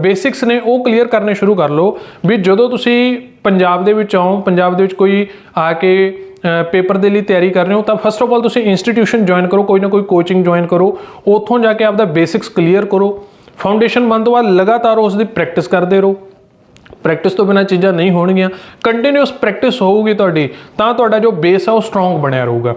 ਬੇਸਿਕਸ ਨੇ ਉਹ ਕਲੀਅਰ ਕਰਨੇ ਸ਼ੁਰੂ ਕਰ ਲਓ ਵੀ ਜਦੋਂ ਤੁਸੀਂ ਪੰਜਾਬ ਦੇ ਵਿੱਚ ਆਓ, ਪੰਜਾਬ ਦੇ ਵਿੱਚ ਕੋਈ ਆ ਕੇ ਪੇਪਰ ਦੇ ਲਈ ਤਿਆਰੀ ਕਰ ਰਹੇ ਹੋ, ਤਾਂ ਫਸਟ ਆਫ ਆਲ ਤੁਸੀਂ ਇੰਸਟੀਟਿਊਸ਼ਨ ਜੁਆਇਨ ਕਰੋ, ਕੋਈ ਨਾ ਕੋਈ ਕੋਚਿੰਗ ਜੁਆਇਨ ਕਰੋ, ਉੱਥੋਂ ਜਾ ਕੇ ਆਪਦਾ ਬੇਸਿਕਸ ਕਲੀਅਰ ਕਰੋ। ਫਾਊਂਡੇਸ਼ਨ ਬਣਨ ਤੋਂ ਬਾਅਦ ਲਗਾਤਾਰ ਉਸ ਦੀ ਪ੍ਰੈਕਟਿਸ ਕਰਦੇ ਰਹੋ। ਪ੍ਰੈਕਟਿਸ ਤੋਂ ਬਿਨਾ ਚੀਜ਼ਾਂ ਨਹੀਂ ਹੋਣਗੀਆਂ। ਕੰਟੀਨਿਊਸ ਪ੍ਰੈਕਟਿਸ ਹੋਊਗੀ ਤੁਹਾਡੀ, ਤਾਂ ਤੁਹਾਡਾ ਜੋ ਬੇਸ ਆ ਉਹ ਸਟਰੋਂਗ ਬਣਿਆ ਰਹੂਗਾ।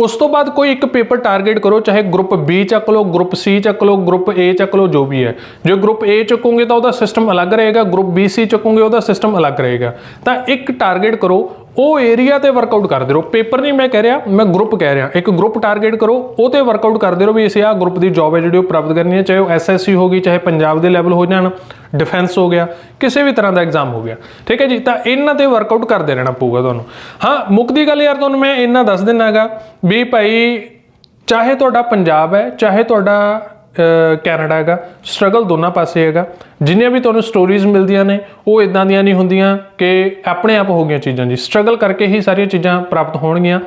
ਉਸ ਤੋਂ ਬਾਅਦ ਕੋਈ ਇੱਕ ਪੇਪਰ ਟਾਰਗੇਟ ਕਰੋ, ਚਾਹੇ ਗਰੁੱਪ B ਚੱਕ ਲਓ ਗਰੁੱਪ C ਚੱਕ ਲਓ ਗਰੁੱਪ A ਚੱਕ ਲਓ, ਜੋ ਵੀ ਹੈ। ਜੇ ਗਰੁੱਪ A ਚੱਕੋਗੇ ਤਾਂ ਉਹਦਾ ਸਿਸਟਮ ਅਲੱਗ ਰਹੇਗਾ ਗਰੁੱਪ B C ਚੱਕੋਗੇ, ਉਹਦਾ ਸਿਸਟਮ ਅਲੱਗ ਰਹੇਗਾ। ਤਾਂ ਇੱਕ ਟਾਰਗੇਟ ਕਰੋ ਉਹ ਏਰੀਆ ਤੇ ਵਰਕਆਊਟ ਕਰਦੇ ਰਹੋ। ਪੇਪਰ ਨਹੀਂ ਮੈਂ ਕਹਿ ਰਿਹਾ, ਮੈਂ ਗਰੁੱਪ ਕਹਿ ਰਿਹਾ। ਇੱਕ ਗਰੁੱਪ ਟਾਰਗੇਟ ਕਰੋ, ਉਹ ਤੇ ਵਰਕਆਊਟ ਕਰਦੇ ਰਹੋ ਵੀ ਅਸੀਂ ਆਹ ਗਰੁੱਪ ਦੀ ਜੌਬ ਹੈ ਜਿਹੜੀ ਉਹ ਪ੍ਰਾਪਤ ਕਰਨੀ ਹੈ, ਚਾਹੇ ਉਹ ਐਸਐਸਸੀ ਹੋਗੀ ਚਾਹੇ ਪੰਜਾਬ ਦੇ ਲੈਵਲ ਹੋ ਜਾਣ ਡਿਫੈਂਸ ਹੋ ਗਿਆ, ਕਿਸੇ ਵੀ ਤਰ੍ਹਾਂ ਦਾ ਐਗਜ਼ਾਮ ਹੋ ਗਿਆ। ਠੀਕ ਹੈ ਜੀ? ਤਾਂ ਇਹਨਾਂ ਤੇ ਵਰਕਆਊਟ ਕਰਦੇ ਰਹਿਣਾ ਪਊਗਾ ਤੁਹਾਨੂੰ। ਹਾਂ ਮੁੱਕਦੀ ਗੱਲ ਯਾਰ ਤੁਹਾਨੂੰ ਮੈਂ ਇੰਨਾ ਦੱਸ ਦਿੰਨਾਗਾ ਵੀ ਭਾਈ ਚਾਹੇ ਤੁਹਾਡਾ ਪੰਜਾਬ ਹੈ, ਚਾਹੇ ਤੁਹਾਡਾ ਕੈਨੇਡਾ ਹੈਗਾ। ਸਟਰਗਲ ਦੋਨਾਂ ਪਾਸੇ ਹੈਗਾ। ਜਿੰਨੀਆਂ ਵੀ ਤੁਹਾਨੂੰ ਸਟੋਰੀਜ਼ ਮਿਲਦੀਆਂ ਨੇ, ਉਹ ਇਦਾਂ ਦੀਆਂ ਨਹੀਂ ਹੁੰਦੀਆਂ ਕਿ ਆਪਣੇ ਆਪ ਹੋ ਗਈਆਂ ਚੀਜ਼ਾਂ ਜੀ। ਸਟਰਗਲ ਕਰਕੇ ਹੀ ਸਾਰੀਆਂ ਚੀਜ਼ਾਂ ਪ੍ਰਾਪਤ ਹੋਣਗੀਆਂ।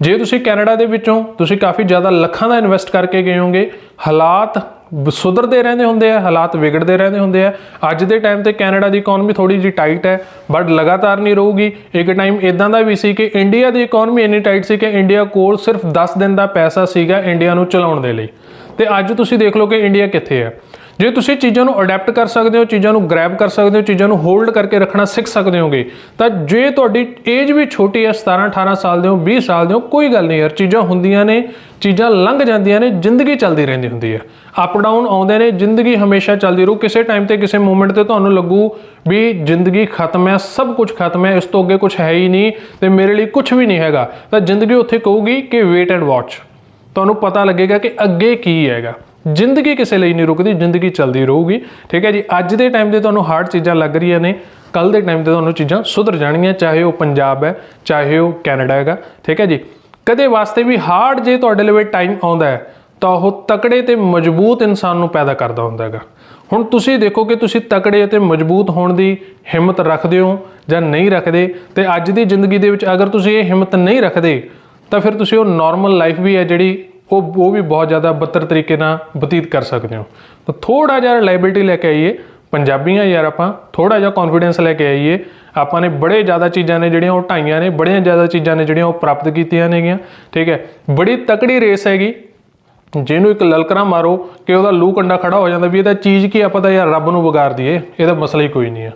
ਜੇ ਤੁਸੀਂ ਕੈਨੇਡਾ ਦੇ ਵਿੱਚੋਂ ਤੁਸੀਂ ਕਾਫੀ ਜ਼ਿਆਦਾ ਲੱਖਾਂ ਦਾ ਇਨਵੈਸਟ ਕਰਕੇ ਗਏ ਹੋਗੇ ਹਾਲਾਤ ਸੁਧਰਦੇ ਰਹਿੰਦੇ ਹੁੰਦੇ ਆ, ਹਾਲਾਤ ਵਿਗੜਦੇ ਰਹਿੰਦੇ ਹੁੰਦੇ ਆ। ਅੱਜ ਦੇ ਟਾਈਮ ਤੇ ਕੈਨੇਡਾ ਦੀ ਇਕਨੋਮੀ ਥੋੜੀ ਜਿਹੀ ਟਾਈਟ ਹੈ ਬਟ ਲਗਾਤਾਰ ਨਹੀਂ ਰਹੂਗੀ। ਇੱਕ ਟਾਈਮ ਇਦਾਂ ਦਾ ਵੀ ਸੀ ਕਿ ਇੰਡੀਆ ਦੀ ਇਕਨੋਮੀ ਇੰਨੀ ਟਾਈਟ ਸੀ ਕਿ ਇੰਡੀਆ ਕੋਲ ਸਿਰਫ 10 ਦਿਨ ਦਾ ਪੈਸਾ ਸੀਗਾ ਇੰਡੀਆ ਨੂੰ ਚਲਾਉਣ ਦੇ ਲਈ। ਤੇ ਅੱਜ ਤੁਸੀਂ ਦੇਖ ਲਓ ਕਿ ਇੰਡੀਆ ਕਿੱਥੇ ਹੈ। ਜੇ ਤੁਸੀਂ ਚੀਜ਼ਾਂ ਨੂੰ ਅਡਾਪਟ ਕਰ ਸਕਦੇ ਹੋ, ਚੀਜ਼ਾਂ ਨੂੰ ਗ੍ਰੈਬ ਕਰ ਸਕਦੇ ਹੋ, ਚੀਜ਼ਾਂ ਨੂੰ ਹੋਲਡ ਕਰਕੇ ਰੱਖਣਾ ਸਿੱਖ ਸਕਦੇ ਹੋਗੇ, ਤਾਂ ਜੇ ਤੁਹਾਡੀ ਏਜ ਵੀ ਛੋਟੀ ਹੈ 17 18 ਸਾਲ ਦੇ ਹੋ 20 ਸਾਲ ਦੇ ਹੋ, ਕੋਈ ਗੱਲ ਨਹੀਂ ਯਾਰ, ਚੀਜ਼ਾਂ ਹੁੰਦੀਆਂ ਨੇ, ਚੀਜ਼ਾਂ ਲੰਘ ਜਾਂਦੀਆਂ ਨੇ, ਜ਼ਿੰਦਗੀ ਚੱਲਦੀ ਰਹਿੰਦੀ ਹੁੰਦੀ ਹੈ। ਅਪ ਡਾਊਨ ਆਉਂਦੇ ਨੇ, ਜ਼ਿੰਦਗੀ ਹਮੇਸ਼ਾ ਚੱਲਦੀ ਰਹੂ, ਕਿਸੇ ਟਾਈਮ ਤੇ, ਕਿਸੇ ਮੂਮੈਂਟ ਤੇ ਤੁਹਾਨੂੰ ਲੱਗੂ ਵੀ ਜ਼ਿੰਦਗੀ ਖਤਮ ਹੈ, ਸਭ ਕੁਝ ਖਤਮ ਹੈ, ਇਸ ਤੋਂ ਅੱਗੇ ਕੁਝ ਹੈ ਹੀ ਨਹੀਂ ਤੇ ਮੇਰੇ ਲਈ ਕੁਝ ਵੀ ਨਹੀਂ ਹੈਗਾ। ਤਾਂ ਜ਼ਿੰਦਗੀ ਉੱਥੇ ਕਹੂਗੀ ਕਿ ਵੇਟ ਐਂਡ ਵਾਚ ਤੁਹਾਨੂੰ ਪਤਾ ਲੱਗੇਗਾ ਕਿ ਅੱਗੇ ਕੀ ਹੈਗਾ। ਜ਼ਿੰਦਗੀ ਕਿਸੇ ਲਈ ਨਹੀਂ ਰੁਕਦੀ, ਜ਼ਿੰਦਗੀ ਚੱਲਦੀ ਰਹੂਗੀ। ਠੀਕ ਹੈ ਜੀ, ਅੱਜ ਦੇ ਟਾਈਮ ਤੇ ਤੁਹਾਨੂੰ ਹਾਰਡ ਚੀਜ਼ਾਂ ਲੱਗ ਰਹੀਆਂ ਨੇ ਕੱਲ ਦੇ ਟਾਈਮ ਤੇ ਤੁਹਾਨੂੰ ਚੀਜ਼ਾਂ ਸੁਧਰ ਜਾਣਗੀਆਂ, ਚਾਹੇ ਉਹ ਪੰਜਾਬ ਹੈ, ਚਾਹੇ ਉਹ ਕੈਨੇਡਾ ਹੈਗਾ। ਠੀਕ ਹੈ ਜੀ, ਕਦੇ ਵਾਸਤੇ ਵੀ ਹਾਰਡ ਜੇ ਤੁਹਾਡੇ ਲਈ ਟਾਈਮ ਆਉਂਦਾ ਹੈ, ਤਾਂ ਉਹ ਤਕੜੇ ਤੇ ਮਜ਼ਬੂਤ ਇਨਸਾਨ ਨੂੰ ਪੈਦਾ ਕਰਦਾ ਹੁੰਦਾ ਹੈਗਾ। ਹੁਣ ਤੁਸੀਂ ਦੇਖੋ ਕਿ ਤੁਸੀਂ ਤਕੜੇ ਅਤੇ ਮਜ਼ਬੂਤ ਹੋਣ ਦੀ ਹਿੰਮਤ ਰੱਖਦੇ ਹੋ ਜਾਂ ਨਹੀਂ ਰੱਖਦੇ, ਤੇ ਅੱਜ ਦੀ ਜ਼ਿੰਦਗੀ ਦੇ ਵਿੱਚ ਅਗਰ ਤੁਸੀਂ ਇਹ ਹਿੰਮਤ ਨਹੀਂ ਰੱਖਦੇ ਤਾਂ ਫਿਰ ਤੁਸੀਂ ਉਹ ਨਾਰਮਲ ਲਾਈਫ ਵੀ ਹੈ ਜਿਹੜੀ ਉਹ ਉਹ ਵੀ ਬਹੁਤ ਜ਼ਿਆਦਾ ਬੱਤਰ ਤਰੀਕੇ ਨਾਲ ਬਤੀਤ ਕਰ ਸਕਦੇ ਹੋ। ਤਾਂ ਥੋੜਾ ਜਿਹਾ ਰਿਲਾਇਬਿਲਟੀ ਲੈ ਕੇ ਆਈਏ, ਪੰਜਾਬੀਆਂ ਯਾਰ ਆਪਾਂ ਥੋੜਾ ਜਿਹਾ ਕੌਨਫੀਡੈਂਸ ਲੈ ਕੇ ਆਈਏ, ਆਪਾਂ ਨੇ ਬੜੇ ਜ਼ਿਆਦਾ ਚੀਜ਼ਾਂ ਨੇ ਜਿਹੜੀਆਂ ਉਹ ਢਾਈਆਂ ਨੇ, ਬੜੀਆਂ ਜ਼ਿਆਦਾ ਚੀਜ਼ਾਂ ਨੇ ਜਿਹੜੀਆਂ ਉਹ ਪ੍ਰਾਪਤ ਕੀਤੀਆਂ ਨੇਗੀਆਂ, ਠੀਕ ਹੈ। ਬੜੀ ਤਕੜੀ ਰੇਸ ਹੈਗੀ। ਜਿਹਨੂੰ ਇੱਕ ਲਲਕਰਾ ਮਾਰੋ ਕਿ ਉਹਦਾ ਲੂ ਕੰਡਾ ਖੜਾ ਹੋ ਜਾਂਦਾ ਵੀ ਇਹਦਾ ਚੀਜ਼ ਕੀ ਆਪਾਂ ਤਾਂ ਯਾਰ ਰੱਬ ਨੂੰ ਵਿਗਾੜ ਦਈਏ, ਇਹਦਾ ਮਸਲਾ ਹੀ ਕੋਈ ਨਹੀਂ ਹੈ